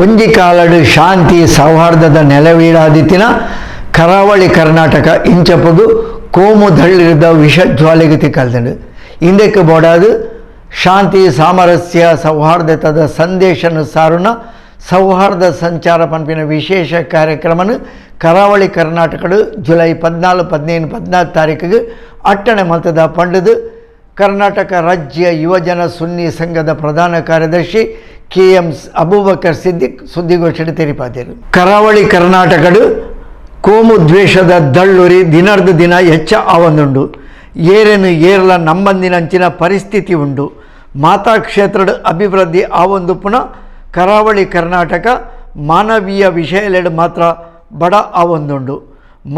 ಒಂಜಿ ಕಾಲಡು ಶಾಂತಿ ಸೌಹಾರ್ದದ ನೆಲವೀಡಾದಿತ್ತಿನ ಕರಾವಳಿ ಕರ್ನಾಟಕ ಇಂಚಪದು ಕೋಮು ದಳ್ಳಿರದ ವಿಷ ಜ್ವಾಲೆಗೆ ತಿಕ್ಕಲ್ದಂಡು ಹಿಂದಕ್ಕೆ ಬೋಡಾದು ಶಾಂತಿ ಸಾಮರಸ್ಯ ಸೌಹಾರ್ದತದ ಸಂದೇಶನ ಸಾರುನ ಸೌಹಾರ್ದ ಸಂಚಾರ ಪಂಪಿನ ವಿಶೇಷ ಕಾರ್ಯಕ್ರಮನು ಕರಾವಳಿ ಕರ್ನಾಟಕಡು ಜುಲೈ ಪದ್ನಾಲ್ಕು, ಪದಿನೈದು, ಪದ್ನಾಲ್ಕು ತಾರೀಕಿಗೆ ಅಟ್ಟಣೆ ಮತದ ಪಂಡದು ಕರ್ನಾಟಕ ರಾಜ್ಯ ಯುವಜನ ಸುನ್ನಿ ಸಂಘದ ಪ್ರಧಾನ ಕಾರ್ಯದರ್ಶಿ ಕೆ ಎಂ ಅಬೂಬಕರ್ ಸಿದ್ದಿಕ್ ಸುದ್ದಿಗೋಷ್ಠಿ ತೆರಿಪಾದರು. ಕರಾವಳಿ ಕರ್ನಾಟಕಡು ಕೋಮು ದ್ವೇಷದ ದಳ್ಳುರಿ ದಿನರ್ದ ದಿನ ಹೆಚ್ಚ ಆವೊಂದುಂಡು ಏರೇನು ಏರ್ಲ ನಮ್ಮಂದಿನಂಚಿನ ಪರಿಸ್ಥಿತಿ ಉಂಡು. ಮಾತಾ ಕ್ಷೇತ್ರದ ಅಭಿವೃದ್ಧಿ ಆವೊಂದು ಪುನಃ ಕರಾವಳಿ ಕರ್ನಾಟಕ ಮಾನವೀಯ ವಿಷಯಲೆಡು ಮಾತ್ರ ಬಡ ಆವೊಂದುಂಡು.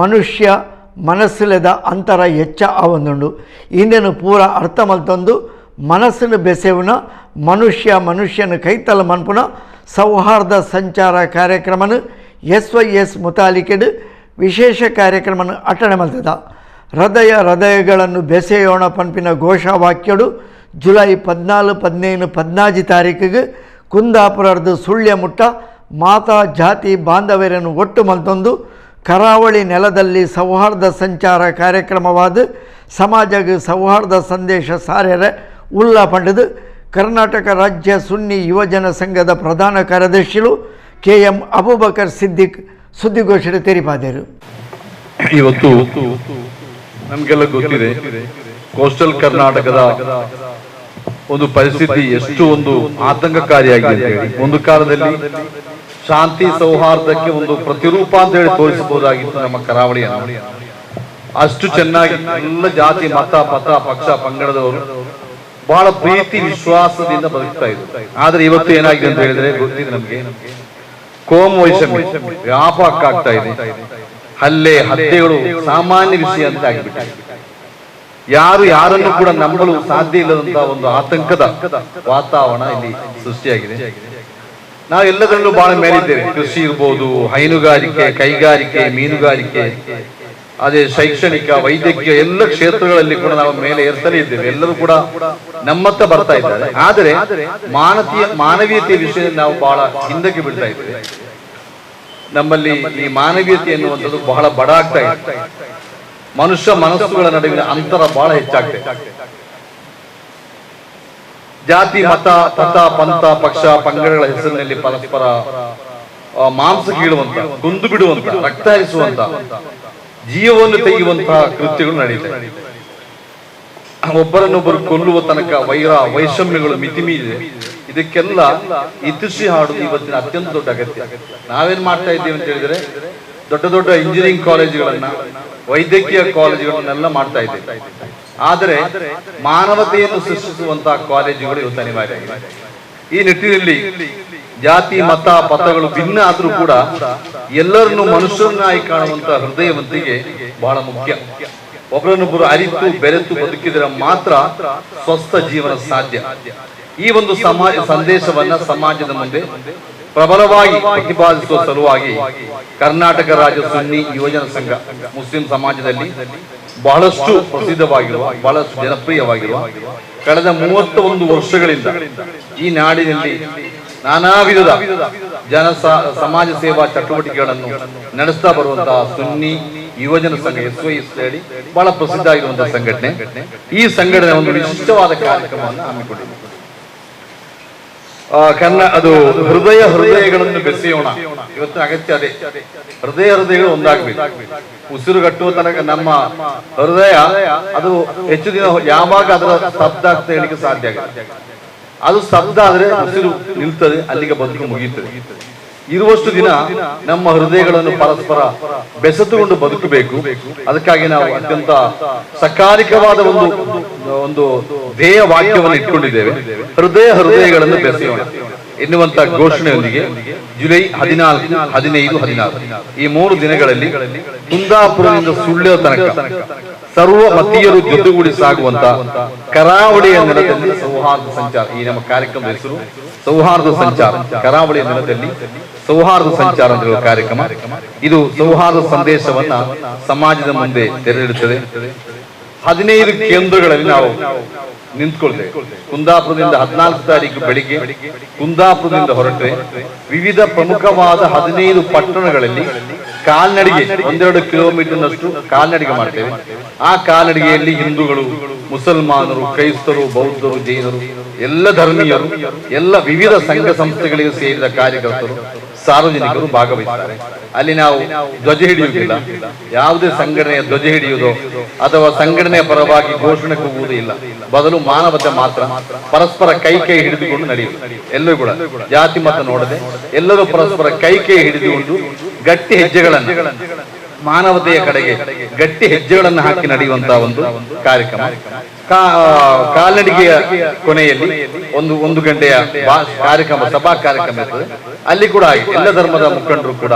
ಮನುಷ್ಯ ಮನಸ್ಸಿಲೆದ ಅಂತರ ಹೆಚ್ಚ ಆವೊಂದುಂಡು ಇಂದೆನು ಪೂರ ಅರ್ಥ ಮಲ್ತೊಂದು ಮನಸ್ಸಿನ ಬೆಸೆವುನ ಮನುಷ್ಯ ಮನುಷ್ಯನ ಕೈತಲ ಮನ್ಪುನ ಸೌಹಾರ್ದ ಸಂಚಾರ ಕಾರ್ಯಕ್ರಮನು ಎಸ್ ವೈ ಎಸ್ ಮುತಾಲಿಕೆಡು ವಿಶೇಷ ಕಾರ್ಯಕ್ರಮನ ಅಟಣೆ ಮಲ್ತದ. ಹೃದಯ ಹೃದಯಗಳನ್ನು ಬೆಸೆಯೋಣ ಪಂಪಿನ ಘೋಷವಾಕ್ಯಡು ಜುಲೈ ಪದ್ನಾಲ್ಕು, ಪದಿನೈದು, ಪದ್ನಾಜಿ ತಾರೀಕಿಗೆ ಕುಂದಾಪುರದ ಸುಳ್ಯ ಮುಟ್ಟ ಮಾತಾ ಜಾತಿ ಬಾಂಧವ್ಯರನ್ನು ಒಟ್ಟು ಮಲ್ತೊಂದು ಕರಾವಳಿ ನೆಲದಲ್ಲಿ ಸೌಹಾರ್ದ ಸಂಚಾರ ಕಾರ್ಯಕ್ರಮವಾದ ಸಮಾಜಗ ಸೌಹಾರ್ದ ಸಂದೇಶ ಸಾರ್ಯರ ಉಲ್ಲಾ ಪಂಡದು ಕರ್ನಾಟಕ ರಾಜ್ಯ ಸುನ್ನಿ ಯುವಜನ ಸಂಘದ ಪ್ರಧಾನ ಕಾರ್ಯದರ್ಶಿಗಳು ಕೆ ಎಂ ಅಬೂಬಕರ್ ಸಿದ್ದಿಕ್ ಸುದ್ದಿಗೋಷ್ಠಿ ತೆರಿಪಾದರು ಇವತ್ತು ನಮಗೆಲ್ಲ ಗೊತ್ತಿದೆ, ಕೋಸ್ಟಲ್ ಕರ್ನಾಟಕದ ಒಂದು ಪರಿಸ್ಥಿತಿ ಎಷ್ಟು ಒಂದು ಆತಂಕಕಾರಿಯಾಗಿದೆ ಒಂದು ಕಾಲದಲ್ಲಿ ಶಾಂತಿ ಸೌಹಾರ್ದಕ್ಕೆ ಒಂದು ಪ್ರತಿರೂಪ ಅಂತ ಹೇಳಿ ತೋರಿಸಬಹುದಾಗಿತ್ತು ನಮ್ಮ ಕರಾವಳಿಯನ್ನು. ಅಷ್ಟು ಚೆನ್ನಾಗಿ ಎಲ್ಲ ಜಾತಿ, ಮತ ಪತ ಪಕ್ಷ, ಪಂಗಡದವರು ಬಹಳ ಪ್ರೀತಿ, ವಿಶ್ವಾಸದಿಂದ ಬದುಕ್ತಾ ಇದ್ರು. ಆದ್ರೆ ಇವತ್ತು ಏನಾಗಿದೆ ಅಂತ ಹೇಳಿದ್ರೆ ಗೊತ್ತಿದೆ ನಮ್ಗೆ. ಕೋಮು ವೈಷಮ್ಯ ವ್ಯಾಪಕ ಆಗ್ತಾ ಇದೆ. ಹಲ್ಲೆ, ಹತ್ಯೆಗಳು ಸಾಮಾನ್ಯ ವಿಷಯ ಅಂತ ಆಗಿಬಿಟ್ಟಿದೆ. ಯಾರು ಯಾರನ್ನು ಕೂಡ ನಂಬಲು ಸಾಧ್ಯ ಇಲ್ಲದಂತಹ ಒಂದು ಆತಂಕದ ವಾತಾವರಣ ಇಲ್ಲಿ ಸೃಷ್ಟಿಯಾಗಿದೆ. ನಾವು ಎಲ್ಲದರಲ್ಲೂ ಬಹಳ ಮೇಲಿದ್ದೇವೆ. ಕೃಷಿ ಇರ್ಬೋದು, ಹೈನುಗಾರಿಕೆ, ಕೈಗಾರಿಕೆ, ಮೀನುಗಾರಿಕೆ, ಅದೇ ಶೈಕ್ಷಣಿಕ, ವೈದ್ಯಕೀಯ ಎಲ್ಲ ಕ್ಷೇತ್ರಗಳಲ್ಲಿ ಕೂಡ ನಾವು ಮೇಲೆ ಏರ್ತಲೇ ಇದ್ದೇವೆ. ಎಲ್ಲರೂ ಕೂಡ ನಮ್ಮತ್ತ ಬರ್ತಾ ಇದ್ದಾರೆ. ಆದರೆ ಮಾನವೀಯ ಮಾನವೀಯತೆಯ ವಿಷಯದಲ್ಲಿ ನಾವು ಬಹಳ ಹಿಂದಕ್ಕೆ ಬಿಡ್ತಾ ಇದ್ದೇವೆ. ನಮ್ಮಲ್ಲಿ ಈ ಮಾನವೀಯತೆ ಎನ್ನುವಂಥದ್ದು ಬಹಳ ಬಡ ಆಗ್ತಾ ಇದೆ. ಮನುಷ್ಯ ಮನಸ್ಸುಗಳ ನಡುವಿನ ಅಂತರ ಬಹಳ ಹೆಚ್ಚಾಗ್ತದೆ ಜಾತಿ, ಮತ ಪಥ ಪಂಥ, ಪಕ್ಷ, ಪಂಗಡಗಳ ಹೆಸರಿನಲ್ಲಿ ಪರಸ್ಪರ ಮಾಂಸ ಕೀಳುವಂತ, ಕುಂದು ಬಿಡುವಂತ ರಕ್ತ ಹರಿಸುವಂತ ಜೀವವನ್ನು ತೆಗೆಯುವಂತಹ ಕೃತ್ಯಗಳು ನಡೆಯುತ್ತೆ ಒಬ್ಬರನ್ನೊಬ್ಬರು ಕೊಲ್ಲುವ ತನಕ ವೈರ, ವೈಷಮ್ಯಗಳು ಮಿತಿಮೀರಿದೆ ಇದಕ್ಕೆಲ್ಲ ಇತಿಶ್ರೀ ಹಾಡುದು ಇವತ್ತಿನ ಅತ್ಯಂತ ದೊಡ್ಡ ಅಗತ್ಯ. ನಾವೇನ್ ಮಾಡ್ತಾ ಇದ್ದೀವಿ ಅಂತ ಹೇಳಿದ್ರೆ, ದೊಡ್ಡ ದೊಡ್ಡ ಇಂಜಿನಿಯರಿಂಗ್ ಕಾಲೇಜುಗಳನ್ನ ವೈದ್ಯಕೀಯ ಕಾಲೇಜುಗಳನ್ನೆಲ್ಲ ಮಾಡ್ತಾ ಇದ್ದೇವೆ. ಆದರೆ ಮಾನವತೆಯನ್ನು ಸೃಷ್ಟಿಸುವಂತಹ ಕಾಲೇಜುಗಳು ಇವತ್ತು ಅನಿವಾರ್ಯ. ಈ ನಿಟ್ಟಿನಲ್ಲಿ ಜಾತಿ, ಮತ ಪಥಗಳು ಭಿನ್ನ ಆದರೂ ಕೂಡ ಎಲ್ಲರನ್ನು ಮನುಷ್ಯರನ್ನಾಗಿ ಕಾಣುವಂತಹ ಹೃದಯವಂತಿಗೆ ಬಹಳ ಮುಖ್ಯ ಒಬ್ಬರನ್ನೊಬ್ಬರು ಅರಿತು, ಬೆರೆತು ಬದುಕಿದರೆ ಮಾತ್ರ ಸ್ವಸ್ಥ ಜೀವನ ಸಾಧ್ಯ ಈ ಒಂದು ಸಮಾಜ, ಸಂದೇಶವನ್ನ ಸಮಾಜದ ಮುಂದೆ ಪ್ರಬಲವಾಗಿ ಪ್ರತಿಪಾದಿಸುವ ಸಲುವಾಗಿ ಕರ್ನಾಟಕ ರಾಜ್ಯ ಸುನ್ನಿ ಯುವಜನ ಸಂಘ, ಮುಸ್ಲಿಂ ಸಮಾಜದಲ್ಲಿ ಬಹಳಷ್ಟು ಪ್ರಸಿದ್ಧವಾಗಿರುವ, ಬಹಳಷ್ಟು ಜನಪ್ರಿಯವಾಗಿರುವ ಕಳೆದ ಮೂವತ್ತ ಒಂದು ವರ್ಷಗಳಿಂದ ಈ ನಾಡಿನಲ್ಲಿ ನಾನಾ ವಿಧದ ಜನ ಸಮಾಜ ಸೇವಾ ಚಟುವಟಿಕೆಗಳನ್ನು ನಡೆಸ್ತಾ ಬರುವಂತಹ ಸುನ್ನಿ ಯುವಜನ ಸಂಘ, ಎಸ್ ವೈ ಎಸ್ ಹೇಳಿ ಬಹಳ ಪ್ರಸಿದ್ಧ ಆಗಿರುವಂತಹ ಸಂಘಟನೆ. ಈ ಸಂಘಟನೆ ಒಂದು ವಿಶಿಷ್ಟವಾದ ಕಾರ್ಯಕ್ರಮವನ್ನು ಹಮ್ಮಿಕೊಂಡಿದೆ. ಕನ್ನ ಅದು ಹೃದಯ ಹೃದಯಗಳನ್ನು ಬೆಸೆಯೋಣ. ಇವತ್ತು ಅಗತ್ಯ ಅದೇ. ಹೃದಯ ಹೃದಯಗಳು ಒಂದಾಗಬೇಕು. ಉಸಿರುಗಟ್ಟುವ ತನಕ ನಮ್ಮ ಹೃದಯ, ಅದು ಹೆಚ್ಚು ದಿನ ಯಾವಾಗ ಅದರ ಸ್ತಬ್ಧ ಅಂತ ಹೇಳಿಕ್ಕೆ ಸಾಧ್ಯ ಆಗುತ್ತೆ ಅದು ಸ್ತಬ್ಧ ಆದ್ರೆ ಉಸಿರು ನಿಲ್ತದೆ, ಅಲ್ಲಿಗೆ ಬದುಕು ಮುಗಿಯುತ್ತದೆ. ಇರುವಷ್ಟು ದಿನ ನಮ್ಮ ಹೃದಯಗಳನ್ನು ಪರಸ್ಪರ ಬೆಸೆತುಕೊಂಡು ಬದುಕಬೇಕು. ಅದಕ್ಕಾಗಿ ನಾವು ಅತ್ಯಂತ ಸಕಾಲಿಕವಾದ ಒಂದು ಒಂದು ಧ್ಯೇಯ ವಾಕ್ಯವನ್ನು ಇಟ್ಕೊಂಡಿದ್ದೇವೆ. ಹೃದಯ ಹೃದಯಗಳನ್ನು ಬೆಸೆಯೋಣ. ಎನ್ನುವಂತ ಘೋಷಣೆಯೊಂದಿಗೆ ಜುಲೈ ಹದಿನಾಲ್ಕು, ಹದಿನೈದು, ಹದಿನಾರು. ಈ ಮೂರು ದಿನಗಳಲ್ಲಿ ಕುಂದಾಪುರದಿಂದ ಸುಳ್ಳ ತನಕ ಸರ್ವ ಮತೀಯರು ಜೊತೆಗೂಡಿ ಸಾಗುವಂತ ಕರಾವಳಿಯ ನೆಲದಲ್ಲಿ ಸೌಹಾರ್ದ ಸಂಚಾರ. ಈ ನಮ್ಮ ಕಾರ್ಯಕ್ರಮದ ಹೆಸರು ಸೌಹಾರ್ದ ಸಂಚಾರ. ಕರಾವಳಿಯ ನೆಲದಲ್ಲಿ ಸೌಹಾರ್ದ ಸಂಚಾರ ಅಂತ ಹೇಳುವ ಕಾರ್ಯಕ್ರಮ. ಇದು ಸೌಹಾರ್ದ ಸಂದೇಶವನ್ನ ಸಮಾಜದ ಮುಂದೆ ತೆರೆದಿಡುತ್ತದೆ. ಹದಿನೈದು ಕೇಂದ್ರಗಳಲ್ಲಿ ನಾವು ನಿಂತ್ಕೊಳ್ತೇವೆ. ಕುಂದಾಪುರದಿಂದ ಹದಿನಾಲ್ಕು ತಾರೀಕು ಬೆಳಿಗ್ಗೆ, ಕುಂದಾಪುರದಿಂದ ಹೊರಟ್ರೆ ವಿವಿಧ ಪ್ರಮುಖವಾದ ಹದಿನೈದು ಪಟ್ಟಣಗಳಲ್ಲಿ ಕಾಲ್ನಡಿಗೆ ಒಂದೆರಡು ಕಿಲೋಮೀಟರ್ನಷ್ಟು ಕಾಲ್ನಡಿಗೆ ಮಾಡ್ತೇವೆ. ಆ ಕಾಲ್ನಡಿಗೆಯಲ್ಲಿ ಹಿಂದೂಗಳು, ಮುಸಲ್ಮಾನರು, ಕ್ರೈಸ್ತರು, ಬೌದ್ಧರು, ಜೈನರು, ಎಲ್ಲ ಧರ್ಮೀಯರು, ಎಲ್ಲ ವಿವಿಧ ಸಂಘ ಸಂಸ್ಥೆಗಳಿಗೆ ಸೇರಿದ ಕಾರ್ಯಕರ್ತರು ಸಾರ್ವಜನಿಕರು ಭಾಗವಹಿಸುತ್ತಾರೆ ಅಲ್ಲಿ ನಾವು ಧ್ವಜ ಹಿಡಿಯುವುದಿಲ್ಲ. ಯಾವುದೇ ಸಂಘಟನೆಯ ಧ್ವಜ ಹಿಡಿಯುವುದು ಅಥವಾ ಸಂಘಟನೆಯ ಪರವಾಗಿ ಘೋಷಣೆ ಕೂಗುವುದೂ ಇಲ್ಲ. ಬದಲು ಮಾನವತೆ ಮಾತ್ರ, ಪರಸ್ಪರ ಕೈ ಕೈ ಹಿಡಿದುಕೊಂಡು ನಡೆಯುವುದು. ಎಲ್ಲರೂ ಕೂಡ ಜಾತಿ ಮತ ನೋಡದೆ ಎಲ್ಲರೂ ಪರಸ್ಪರ ಕೈ ಕೈ ಹಿಡಿದುಕೊಂಡು ಗಟ್ಟಿ ಹೆಜ್ಜೆಗಳನ್ನು, ಮಾನವತೆಯ ಕಡೆಗೆ ಗಟ್ಟಿ ಹೆಜ್ಜೆಗಳನ್ನು ಹಾಕಿ ನಡೆಯುವಂತಹ ಒಂದು ಕಾರ್ಯಕ್ರಮ. ಕಾಲ್ನಡಿಗೆಯ ಕೊನೆಯಲ್ಲಿ ಒಂದು ಒಂದು ಗಂಟೆಯ ಕಾರ್ಯಕ್ರಮ, ಸಭಾ ಕಾರ್ಯಕ್ರಮ ಇರ್ತದೆ. ಅಲ್ಲಿ ಕೂಡ ಎಲ್ಲ ಧರ್ಮದ ಮುಖಂಡರು ಕೂಡ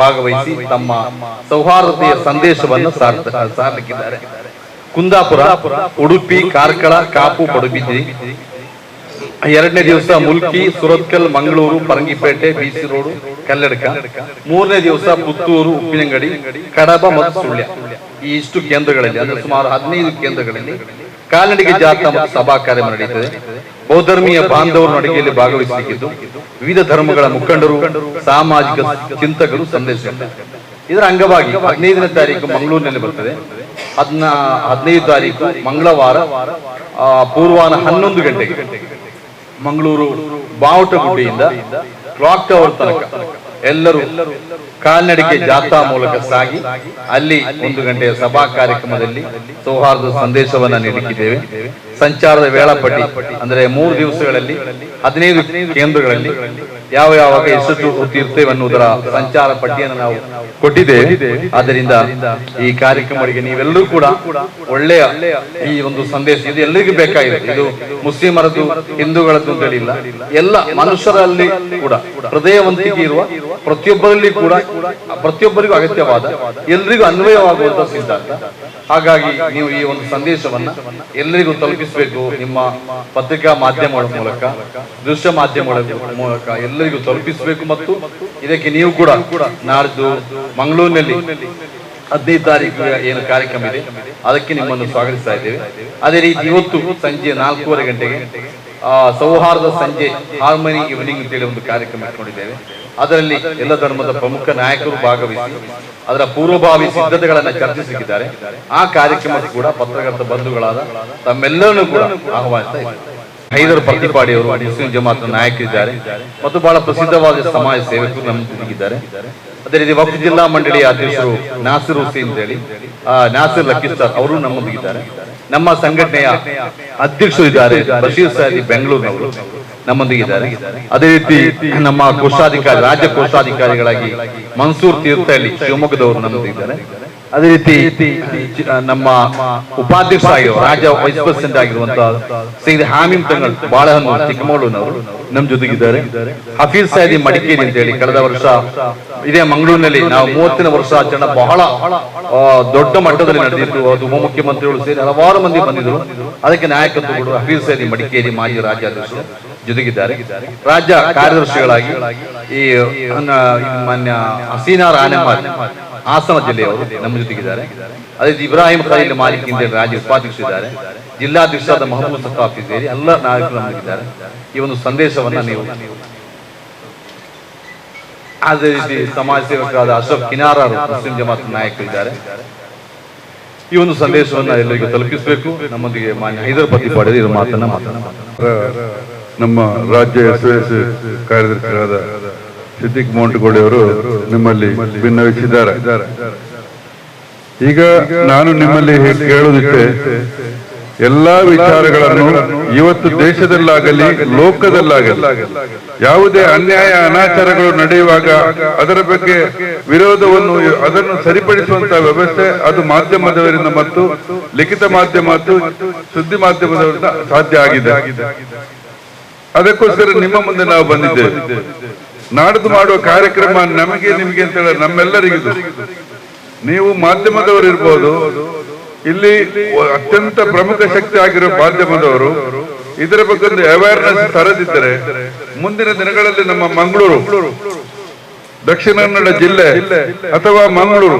ಭಾಗವಹಿಸಿ ತಮ್ಮ ಸೌಹಾರ್ದತೆಯ ಸಂದೇಶವನ್ನು ಸಾರಲಿಕ್ಕಿದ್ದಾರೆ. ಕುಂದಾಪುರ, ಉಡುಪಿ, ಕಾರ್ಕಳ, ಕಾಪು ಪಡುಬಿದ್ರಿ ಎರಡನೇ ದಿವಸ ಮುಲ್ಕಿ, ಸುರತ್ಕಲ್, ಮಂಗಳೂರು, ಪರಂಗಿಪೇಟೆ ಬಿಸಿ ರೋಡ್, ಕಲ್ಲಡ್ಕ. ಮೂರನೇ ದಿವಸ ಪುತ್ತೂರು, ಉಪ್ಪಿನಂಗಡಿ, ಕಡಬ ಮತ್ತು ಸುಳ್ಯ. ಈ ಇಷ್ಟು ಕೇಂದ್ರಗಳಲ್ಲಿ, ಅಂದ್ರೆ ಸುಮಾರು ಹದಿನೈದು ಕೇಂದ್ರಗಳಲ್ಲಿ ಕಾಲ್ನಡಿಗೆ ಜಾಥಾ ಮತ್ತು ಸಭಾ ಕಾರ್ಯ ನಡೆಯುತ್ತದೆ ಬೌದ್ಧರ್ಮೀಯ ಬಾಂಧವರು ನಡಿಗೆಯಲ್ಲಿ ಭಾಗವಹಿಸಲಿಕ್ಕಿದ್ದು ವಿವಿಧ ಧರ್ಮಗಳ ಮುಖಂಡರು, ಸಾಮಾಜಿಕ ಚಿಂತಕರು ಸಂದೇಶ ಇದರ ಅಂಗವಾಗಿ ಹದಿನೈದನೇ ತಾರೀಕು ಮಂಗಳೂರಿನಲ್ಲಿ ಬರ್ತದೆ. ಹದಿನಾ, ಹದಿನೈದು ತಾರೀಕು ಮಂಗಳವಾರ ಪೂರ್ವಾನ ಹನ್ನೊಂದು ಗಂಟೆಗೆ ಮಂಗಳೂರು ಬಾವುಟಗುಡ್ಡಿಯಿಂದ ಕ್ಲಾಕ್ ಟವರ್ ತನಕ. ಎಲ್ಲರೂ ಕಾಲ್ನಡಿಗೆ ಜಾಥಾ ಮೂಲಕ ಸಾಗಿ ಅಲ್ಲಿ ಒಂದು ಗಂಟೆಯ ಸಭಾ ಕಾರ್ಯಕ್ರಮದಲ್ಲಿ ಸೌಹಾರ್ದ ಸಂದೇಶವನ್ನ ನೀಡಿದ್ದೇವೆ ಸಂಚಾರದ ವೇಳಾಪಟ್ಟಿ ಅಂದ್ರೆ ಮೂರು ದಿವಸಗಳಲ್ಲಿ ಹದಿನೈದು ಕೇಂದ್ರಗಳಲ್ಲಿ ಯಾವ ಯಾವಾಗ ಎಷ್ಟು ತೀರ್ಥವೆ ಅನ್ನುವುದರ ಸಂಚಾರ ಪಟ್ಟಿಯನ್ನು ನಾವು ಕೊಟ್ಟಿದ್ದೇವೆ. ಆದ್ದರಿಂದ ಈ ಕಾರ್ಯಕ್ರಮಗಳಿಗೆ ನೀವೆಲ್ಲರೂ ಕೂಡ ಒಳ್ಳೆಯ ಈ ಒಂದು ಸಂದೇಶ ಇದು ಎಲ್ಲರಿಗೂ ಬೇಕಾಗಿದೆ. ಇದು ಮುಸ್ಲಿಮರದ್ದು, ಹಿಂದೂಗಳದ್ದು ಎಲ್ಲ ಮನುಷ್ಯರಲ್ಲಿ ಕೂಡ, ಹೃದಯವಂತಿಕೆ ಇರುವ ಪ್ರತಿಯೊಬ್ಬರಲ್ಲಿ ಕೂಡ ಪ್ರತಿಯೊಬ್ಬರಿಗೂ ಅಗತ್ಯವಾದ, ಎಲ್ರಿಗೂ ಅನ್ವಯವಾಗುವಂತಹ ಸಿದ್ಧಾಂತ. ಹಾಗಾಗಿ ನೀವು ಈ ಒಂದು ಸಂದೇಶವನ್ನ ಎಲ್ಲರಿಗೂ ತಲುಪಿಸಬೇಕು. ನಿಮ್ಮ ಪತ್ರಿಕಾ ಮಾಧ್ಯಮಗಳ ಮೂಲಕ, ದೃಶ್ಯ ಮಾಧ್ಯಮಗಳ ಮೂಲಕ ಎಲ್ಲರಿಗೂ ತಲುಪಿಸಬೇಕು ಮತ್ತು ಇದಕ್ಕೆ ನೀವು ಕೂಡ ನಾಡ್ದು ಮಂಗಳೂರಿನಲ್ಲಿ ಹದಿನೈದು ತಾರೀಕು ಏನು ಕಾರ್ಯಕ್ರಮ ಇದೆ, ಅದಕ್ಕೆ ನಿಮ್ಮನ್ನು ಸ್ವಾಗತಿಸ್ತಾ ಇದ್ದೇವೆ. ಅದೇ ರೀತಿ ಇವತ್ತು ಸಂಜೆ ನಾಲ್ಕೂವರೆ ಗಂಟೆಗೆ ಸೌಹಾರ್ದ ಸಂಜೆ, ಹಾರ್ಮನಿ ಈವ್ನಿಂಗ್ ಅಂತೇಳಿ ಒಂದು ಕಾರ್ಯಕ್ರಮ ಇಟ್ಕೊಂಡಿದ್ದೇವೆ. ಅದರಲ್ಲಿ ಎಲ್ಲ ಧರ್ಮದ ಪ್ರಮುಖ ನಾಯಕರು ಭಾಗವಹಿಸಿ, ಅದರ ಪೂರ್ವಭಾವಿ ಸಿದ್ಧತೆಗಳನ್ನ ಚರ್ಚಿಸಿದ್ದಾರೆ. ಆ ಕಾರ್ಯಕ್ರಮಕ್ಕೂ ಕೂಡ ಪತ್ರಕರ್ತ ಬಂಧುಗಳಾದ ತಮ್ಮೆಲ್ಲರನ್ನು ಕೂಡ ಆಹ್ವಾನಿಸ್ತಾ ಇದ್ದೇವೆ. ಹೈದರ್ ಪ್ರತಿಪಾಡಿಯವರು ಮುಸ್ಲಿಂ ಜಮಾತ್ ನಾಯಕರಿದ್ದಾರೆ ಮತ್ತು ಬಹಳ ಪ್ರಸಿದ್ಧವಾದ ಸಮಾಜ ಸೇವಕರು ನಮ್ಮ ಜೊತೆಗಿದ್ದಾರೆ. ಅದೇ ರೀತಿ ವಕ್ಫ್ ಜಿಲ್ಲಾ ಮಂಡಳಿಯ ಅಧ್ಯಕ್ಷರು ನಾಸಿರ್ ಹುಸೇನ್ ಅಂತ ಹೇಳಿ ಆ, ನಾಸಿರ್ ಲಕ್ಕಿಸ್ತಾರ್ ಅವರು ನಮ್ಮೊಂದಿಗಿದ್ದಾರೆ ನಮ್ಮ ಸಂಘಟನೆಯ ಅಧ್ಯಕ್ಷರು ಇದ್ದಾರೆ ಬಶೀರ್ ಸಾದಿ ಬೆಂಗಳೂರಿನವರು ನಮ್ಮೊಂದಿಗಿದ್ದಾರೆ ಅದೇ ರೀತಿ ನಮ್ಮ ಕೋಶಾಧಿಕಾರಿ ರಾಜ್ಯ ಕೋಶಾಧಿಕಾರಿಗಳಾಗಿ ಮನ್ಸೂರ್ ತೀರ್ಥಹಳ್ಳಿ ಶಿವಮೊಗ್ಗದವರು ನಮ್ಮೊಂದಿಗಿದ್ದಾರೆ ಅದೇ ರೀತಿ ನಮ್ಮ ಉಪಾಧ್ಯಕ್ಷ ಆಗಿರೋ ರಾಜ ವೈಸ್ ಪ್ರೆಸಿಡೆಂಟ್ ಆಗಿರುವಂತಹ ಶ್ರೀ ಹಾಮಿಮ್ ತಂಗಳ್ ಬಾಳಹನ್ನೂರು ಚಿಕ್ಕಮಗಳೂರಿನವರು ನಮ್ಮ ಜೊತೆಗಿದ್ದಾರೆ. ಹಫೀಜ್ ಸಾದಿ ಮಡಿಕೇರಿ ಅಂತ ಹೇಳಿ ಕಳೆದ ವರ್ಷ ಇದೇ ಮಂಗಳೂರಿನಲ್ಲಿ ನಾವು ಮೂವತ್ತನೇ ವರ್ಷಾಚರಣೆ ಬಹಳ ದೊಡ್ಡ ಮಟ್ಟದಲ್ಲಿ ನಡೆದಿತ್ತು. ಅದು ಉಪಮುಖ್ಯಮಂತ್ರಿಗಳು ಸೇರಿ ಹಲವಾರು ಮಂದಿ ಬಂದಿದ್ರು. ಅದಕ್ಕೆ ನಾಯಕತ್ವ ಕೊಡುವ ಹಫೀಜ್ ಸಾದಿ ಮಡಿಕೇರಿ ಮಾಜಿ ರಾಜ್ಯಾಧ್ಯಕ್ಷರು ಜೊತೆಗಿದ್ದಾರೆ. ರಾಜ್ಯ ಕಾರ್ಯದರ್ಶಿಗಳಾಗಿ ಈ ಮಾನ್ಯ ಹಸೀನಾ ಆನೆಮಾರ್ ಹಾಸನ ಜಿಲ್ಲೆಯವರು ನಮ್ಮ ಜೊತೆಗಿದ್ದಾರೆ. ಅದೇ ಇಬ್ರಾಹಿಂ ಖಲೀಲ್ ಮಾಲಿಕ್ ಇಂದ ರಾಜ್ಯ ಉಪಾಧ್ಯಕ್ಷರಿದ್ದಾರೆ. ಜಿಲ್ಲಾಧ್ಯಕ್ಷರಾದ ಮೊಹಮ್ಮದ್ ಸಫಾಫಿ ಸೇರಿ ಎಲ್ಲ ನಾಯಕರು ನಮಗಿದ್ದಾರೆ ಈ ಒಂದು ಸಂದೇಶವನ್ನ ನೀವು ಅದೇ ರೀತಿ ಸಮಾಜ ಸೇವಕರಾದ ಅಶೋಕ್ ಕಿನಾರರು ಮುಸ್ಲಿಂ ಜಮಾತ್ ನಾಯಕರಿದ್ದಾರೆ. ಈ ಒಂದು ಸಂದೇಶವನ್ನ ಎಲ್ಲರಿಗೂ ತಲುಪಿಸಬೇಕು. ನಮ್ಮೊಂದಿಗೆ ಮಾನ್ಯ ಹೈದರ್ ಪ್ರತಿಪಾಡಿದ ಇದು ಮಾತನ್ನ ಮಾತನಾಡ ನಮ್ಮ ರಾಜ್ಯ ಎಸ್ ಕಾರ್ಯದರ್ಶಿಯಾದ ಸಿದ್ದಿಕ್ ಮೋಂಟಗೋಡಿ ಅವರು ನಿಮ್ಮಲ್ಲಿ ಭಿನ್ನವಿಸಿದ್ದಾರೆ. ಈಗ ನಾನು ನಿಮ್ಮಲ್ಲಿ ಕೇಳುವುದಿಷ್ಟೇ ಎಲ್ಲಾ ವಿಚಾರಗಳನ್ನು ಇವತ್ತು ದೇಶದಲ್ಲಾಗಲಿ, ಲೋಕದಲ್ಲಾಗಲಿ, ಯಾವುದೇ ಅನ್ಯಾಯ, ಅನಾಚಾರಗಳು ನಡೆಯುವಾಗ ಅದರ ಬಗ್ಗೆ ವಿರೋಧವನ್ನು ಅದನ್ನು ಸರಿಪಡಿಸುವಂತಹ ವ್ಯವಸ್ಥೆ ಅದು ಮಾಧ್ಯಮದವರಿಂದ ಮತ್ತು ಲಿಖಿತ ಮಾಧ್ಯಮ ಮತ್ತು ಸುದ್ದಿ ಮಾಧ್ಯಮದವರಿಂದ ಸಾಧ್ಯ ಆಗಿದೆ. ಅದಕ್ಕೋಸ್ಕರ ನಿಮ್ಮ ಮುಂದೆ ನಾವು ಬಂದಿದ್ದೇವೆ. ನಾಡ್ದು ಮಾಡುವ ಕಾರ್ಯಕ್ರಮ ನಮಗೆ, ನಿಮಗೆ ಅಂತ ಹೇಳಿ ನಮ್ಮೆಲ್ಲರಿಗೂ ನೀವು ಮಾಧ್ಯಮದವರು ಇರ್ಬೋದು, ಇಲ್ಲಿ ಅತ್ಯಂತ ಪ್ರಮುಖ ಶಕ್ತಿ ಆಗಿರುವ ಮಾಧ್ಯಮದವರು, ಇದರ ಬಗ್ಗೆ ಒಂದು ಅವೇರ್ನೆಸ್ ತರದಿದ್ದರೆ, ಮುಂದಿನ ದಿನಗಳಲ್ಲಿ ನಮ್ಮ ಮಂಗಳೂರು, ದಕ್ಷಿಣ ಕನ್ನಡ ಜಿಲ್ಲೆ ಅಥವಾ ಮಂಗಳೂರು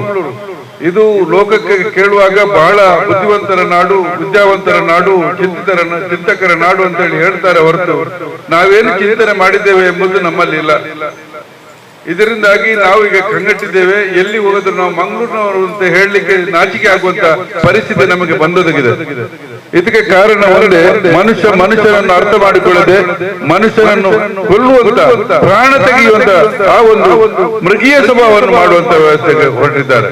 ಇದು ಲೋಕಕ್ಕೆ ಕೇಳುವಾಗ ಬಹಳ ಬುದ್ಧಿವಂತರ ನಾಡು, ವಿದ್ಯಾವಂತರ ನಾಡು, ಚಿಂತಿತರ ಚಿಂತಕರ ನಾಡು ಅಂತ ಹೇಳಿ ಹೇಳ್ತಾರೆ ಹೊರತು ನಾವೇನು ಚಿಂತನೆ ಮಾಡಿದ್ದೇವೆ ಎಂಬುದು ನಮ್ಮಲ್ಲಿ ಇಲ್ಲ. ಇದರಿಂದಾಗಿ ನಾವು ಈಗ ಕಂಗಟ್ಟಿದ್ದೇವೆ. ಎಲ್ಲಿ ಹೋಗೋದು ನಾವು ಮಂಗಳೂರಿನವರು ಅಂತ ಹೇಳಲಿಕ್ಕೆ ನಾಚಿಕೆ ಆಗುವಂತ ಪರಿಸ್ಥಿತಿ ನಮಗೆ ಬಂದೊದಗಿದೆ. ಇದಕ್ಕೆ ಕಾರಣ ಒಂದೇ, ಮನುಷ್ಯ ಮನುಷ್ಯನನ್ನು ಅರ್ಥ ಮಾಡಿಕೊಳ್ಳದೆ ಮನುಷ್ಯನನ್ನು ಕೊಲ್ಲುವಂತ, ಪ್ರಾಣ ತೆಗೆಯುವಂತ ಆ ಒಂದು ಮೃಗೀಯ ಸ್ವಭಾವವನ್ನು ಮಾಡುವಂತ ವ್ಯವಸ್ಥೆಗೆ ಹೊರಟಿದ್ದಾರೆ.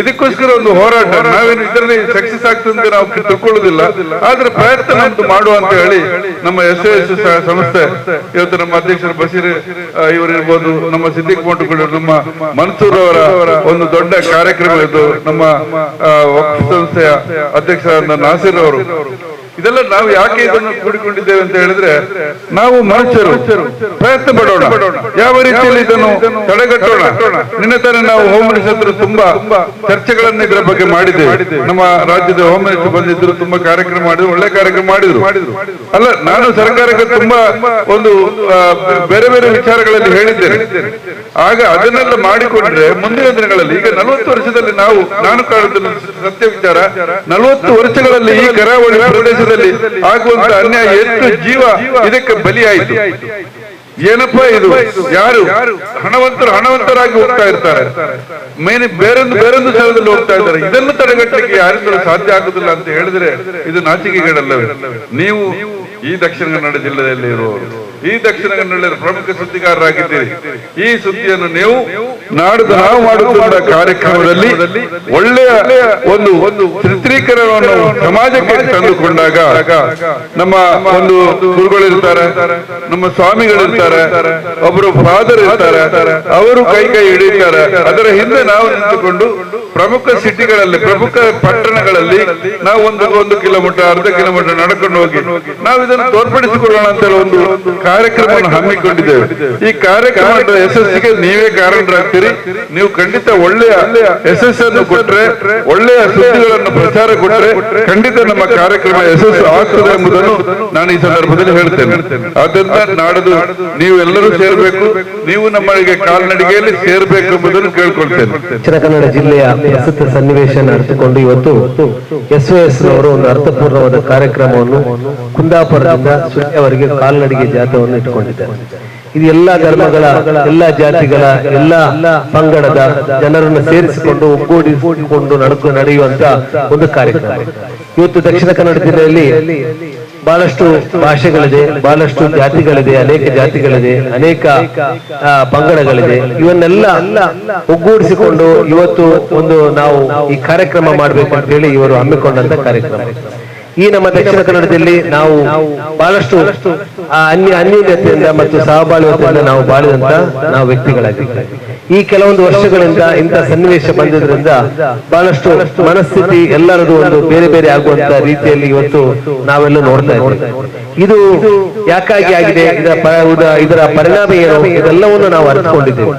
ಇದಕ್ಕೋಸ್ಕರ ಒಂದು ಹೋರಾಟ. ನಾವೇನು ಇದರಲ್ಲಿ ಸಕ್ಸಸ್ ಆಗ್ತದೆ ನಾವು ತಿಳ್ಕೊಳ್ಳೋದಿಲ್ಲ. ಆದ್ರೆ ಪ್ರಯತ್ನ ನಮ್ದು ಮಾಡುವ ಅಂತ ಹೇಳಿ ನಮ್ಮ ಎಸ್ ಎಸ್ ಸಂಸ್ಥೆ, ಇವತ್ತು ನಮ್ಮ ಅಧ್ಯಕ್ಷರು ಬಸೀರ್ ಇವರಿರ್ಬೋದು ನಮ್ಮ ಸಿದ್ದಿಕ್ ಮೋಟುಗಳು ನಮ್ಮ ಮನ್ಸೂರ್ ಅವರ ಒಂದು ದೊಡ್ಡ ಕಾರ್ಯಕ್ರಮ ಇದು ನಮ್ಮ ಸಂಸ್ಥೆಯ ಅಧ್ಯಕ್ಷರಾದ ನಾಸಿರ್ ಅವರು. ಇದೆಲ್ಲ ನಾವು ಯಾಕೆ ಇದನ್ನು ಕೂಡಿಕೊಂಡಿದ್ದೇವೆ ಅಂತ ಹೇಳಿದ್ರೆ ನಾವು ಮನುಷ್ಯರು. ಪ್ರಯತ್ನ ಪಡೋಣ. ಯಾವ ರೀತಿಯಲ್ಲಿ ಇದನ್ನು ತಡೆಗಟ್ಟೋಣ. ನಿನ್ನೆ ತಾನೇ ನಾವು ಹೋಮ್ ಮಿನಿಸ್ಟರ್ ಹತ್ರ ತುಂಬಾ ಚರ್ಚೆಗಳನ್ನು ಇದರ ಬಗ್ಗೆ ಮಾಡಿದ್ದೇವೆ ನಮ್ಮ ರಾಜ್ಯದ ಹೋಮ್ ಮಿನಿಸ್ಟರ್ ಬಂದಿದ್ರು ತುಂಬಾ ಕಾರ್ಯಕ್ರಮ ಮಾಡಿದ್ರು ಒಳ್ಳೆ ಕಾರ್ಯಕ್ರಮ ಮಾಡಿದ್ರು. ಅಲ್ಲ ನಾನು ಸರ್ಕಾರಕ್ಕೆ ತುಂಬಾ ಒಂದು ಬೇರೆ ಬೇರೆ ವಿಚಾರಗಳಲ್ಲಿ ಹೇಳಿದ್ದೇನೆ. ಆಗ ಅದನ್ನೆಲ್ಲ ಮಾಡಿಕೊಂಡ್ರೆ ಮುಂದಿನ ದಿನಗಳಲ್ಲಿ ಈಗ ನಲವತ್ತು ವರ್ಷದಲ್ಲಿ ನಾವು ನಾನು ಕಾಣುತ್ತಿರುವ ಸತ್ಯ ವಿಚಾರ ನಲವತ್ತು ವರ್ಷಗಳಲ್ಲಿ ಈ ಕರಾವಳಿ ಪ್ರದೇಶದಲ್ಲಿ ಆಗುವಂತ ಅನ್ಯಾಯ ಎಷ್ಟು ಜೀವ ಇದಕ್ಕೆ ಬಲಿಯಾಯಿತು. ಏನಪ್ಪಾ ಇದು? ಯಾರು? ಹಣವಂತರು, ಹಣವಂತರಾಗಿ ಹೋಗ್ತಾ ಇರ್ತಾರೆ. ಮೇನೆ ಬೇರೊಂದು ಬೇರೊಂದು ಸ್ಥಳದಲ್ಲಿ ಹೋಗ್ತಾ ಇದ್ದಾರೆ. ಇದನ್ನು ತಡೆಗಟ್ಟಕ್ಕೆ ಯಾರಿಂದಲೂ ಸಾಧ್ಯ ಆಗುದಿಲ್ಲ ಅಂತ ಹೇಳಿದ್ರೆ ಇದು ನಾಚಿಕೆಗಳಲ್ಲವೇ ನೀವು ಈ ದಕ್ಷಿಣ ಕನ್ನಡ ಜಿಲ್ಲೆಯಲ್ಲಿ ಇರುವವರು, ಈ ದಕ್ಷಿಣ ಕನ್ನಡ ಪ್ರಮುಖ ಸುದ್ದಿಗಾರರಾಗಿದ್ದೀರಿ. ಈ ಸುದ್ದಿಯನ್ನು ನೀವು ನಾಡು ನಾವು ಮಾಡುತ್ತಿರುವ ಕಾರ್ಯಕ್ರಮದಲ್ಲಿ ಒಳ್ಳೆಯ ಒಂದು ಒಂದು ಚಿತ್ರೀಕರಣವನ್ನು ಸಮಾಜಕ್ಕೆ ತಂದುಕೊಂಡಾಗ ನಮ್ಮ ಒಂದು ಗುರುಗಳಿರ್ತಾರೆ, ನಮ್ಮ ಸ್ವಾಮಿಗಳಿರ್ತಾರೆ ಒಬ್ಬರು ಫಾದರ್ ಇರ್ತಾರೆ, ಅವರು ಕೈ ಕೈ ಹಿಡಿತಾರೆ. ಅದರ ಹಿಂದೆ ನಾವು ನಿಂತುಕೊಂಡು ಪ್ರಮುಖ ಸಿಟಿಗಳಲ್ಲಿ, ಪ್ರಮುಖ ಪಟ್ಟಣಗಳಲ್ಲಿ ನಾವು ಒಂದು ಒಂದು ಕಿಲೋಮೀಟರ್, ಅರ್ಧ ಕಿಲೋಮೀಟರ್ ನಡ್ಕೊಂಡು ಹೋಗಿ ನಾವು ಇದನ್ನು ತೋರ್ಪಡಿಸಿಕೊಳ್ಳೋಣ ಅಂತ ಒಂದು ಕಾರ್ಯಕ್ರಮವನ್ನು ಹಮ್ಮಿಕೊಂಡಿದ್ದೇವೆ. ಈ ಕಾರ್ಯಕ್ರಮದ ಯಶಸ್ಸಿಗೆ ನೀವೇ ಕಾರಣರಾಗ್ತೀರಿ. ನೀವು ಖಂಡಿತ ಒಳ್ಳೆಯ ಯಶಸ್ಸನ್ನು ಕೊಟ್ರೆ, ಒಳ್ಳೆಯ ಸುದ್ದಿಗಳನ್ನು ಪ್ರಚಾರ ಕೊಟ್ಟರೆ ಖಂಡಿತ ನಮ್ಮ ಕಾರ್ಯಕ್ರಮ ಯಶಸ್ಸು ಆಗ್ತದೆ ಎಂಬುದನ್ನು ನಾನು ಈ ಸಂದರ್ಭದಲ್ಲಿ ಹೇಳ್ತೇನೆ. ಆದ್ದರಿಂದ ನಾಡದು ನೀವು ಎಲ್ಲರೂ ಸೇರಬೇಕು, ನೀವು ನಮ್ಮಗಳಿಗೆ ಕಾಲ್ನಡಿಗೆಯಲ್ಲಿ ಸೇರಬೇಕು ಎಂಬುದನ್ನು ಕೇಳ್ಕೊಳ್ತೇನೆ. ದಕ್ಷಿಣ ಕನ್ನಡ ಜಿಲ್ಲೆಯ ಪ್ರಸ್ತುತ ಸನ್ನಿವೇಶ ನಡೆಸಿಕೊಂಡು ಇವತ್ತು ಎಸ್ ಎಸ್ ಅವರು ಒಂದು ಅರ್ಥಪೂರ್ಣವಾದ ಕಾರ್ಯಕ್ರಮವನ್ನು ಕುಂದಾಪುರದಿಂದ ಸುಳ್ಯವರೆಗೆ ಕಾಲ್ನಡಿಗೆ ಜಾಥವನ್ನು ಇಟ್ಟುಕೊಂಡಿದ್ದಾರೆ ಇದು ಎಲ್ಲಾ ಧರ್ಮಗಳ, ಎಲ್ಲಾ ಜಾತಿಗಳ, ಎಲ್ಲಾ ಪಂಗಡದ ಜನರನ್ನು ಸೇರಿಸಿಕೊಂಡು, ಒಗ್ಗೂಡಿಸಿಕೊಂಡು ನಡೆಯುವಂತ ಒಂದು ಕಾರ್ಯಕ್ರಮ. ಇವತ್ತು ದಕ್ಷಿಣ ಕನ್ನಡ ಜಿಲ್ಲೆಯಲ್ಲಿ ಬಹಳಷ್ಟು ಭಾಷೆಗಳಿದೆ, ಬಹಳಷ್ಟು ಜಾತಿಗಳಿದೆ, ಅನೇಕ ಜಾತಿಗಳಿದೆ, ಅನೇಕ ಪಂಗಡಗಳಿದೆ. ಇವನ್ನೆಲ್ಲ ಒಗ್ಗೂಡಿಸಿಕೊಂಡು ಇವತ್ತು ಒಂದು ನಾವು ಈ ಕಾರ್ಯಕ್ರಮ ಮಾಡ್ಬೇಕು ಅಂತ ಹೇಳಿ ಇವರು ಹಮ್ಮಿಕೊಂಡಂತ ಕಾರ್ಯಕ್ರಮ. ಈ ನಮ್ಮ ದಕ್ಷಿಣ ಕನ್ನಡದಲ್ಲಿ ನಾವು ಬಹಳಷ್ಟು ಅನ್ಯ, ಅನ್ಯೂನ್ಯತೆಯಿಂದ ಮತ್ತು ಸಹಬಾಳ್ವತೆಯಿಂದ ನಾವು ಬಾಳಿದಂತ ನಾವು ವ್ಯಕ್ತಿಗಳಾಗಿದ್ದೇವೆ. ಈ ಕೆಲವೊಂದು ವರ್ಷಗಳಿಂದ ಇಂಥ ಸನ್ನಿವೇಶ ಬಂದಿದ್ರಿಂದ ಬಹಳಷ್ಟು ಮನಸ್ಥಿತಿ ಎಲ್ಲರದು ಒಂದು ಬೇರೆ ಬೇರೆ ಆಗುವಂತ ರೀತಿಯಲ್ಲಿ ಇವತ್ತು ನಾವೆಲ್ಲ ನೋಡ್ತಾ ಇದ್ದೇವೆ. ಇದು ಯಾಕಾಗಿ ಆಗಿದೆ? ಇದರ ಪರಿಣಾಮ ಏನು? ಇದೆಲ್ಲವನ್ನು ನಾವು ಅರ್ಥಕೊಂಡಿದ್ದೇವೆ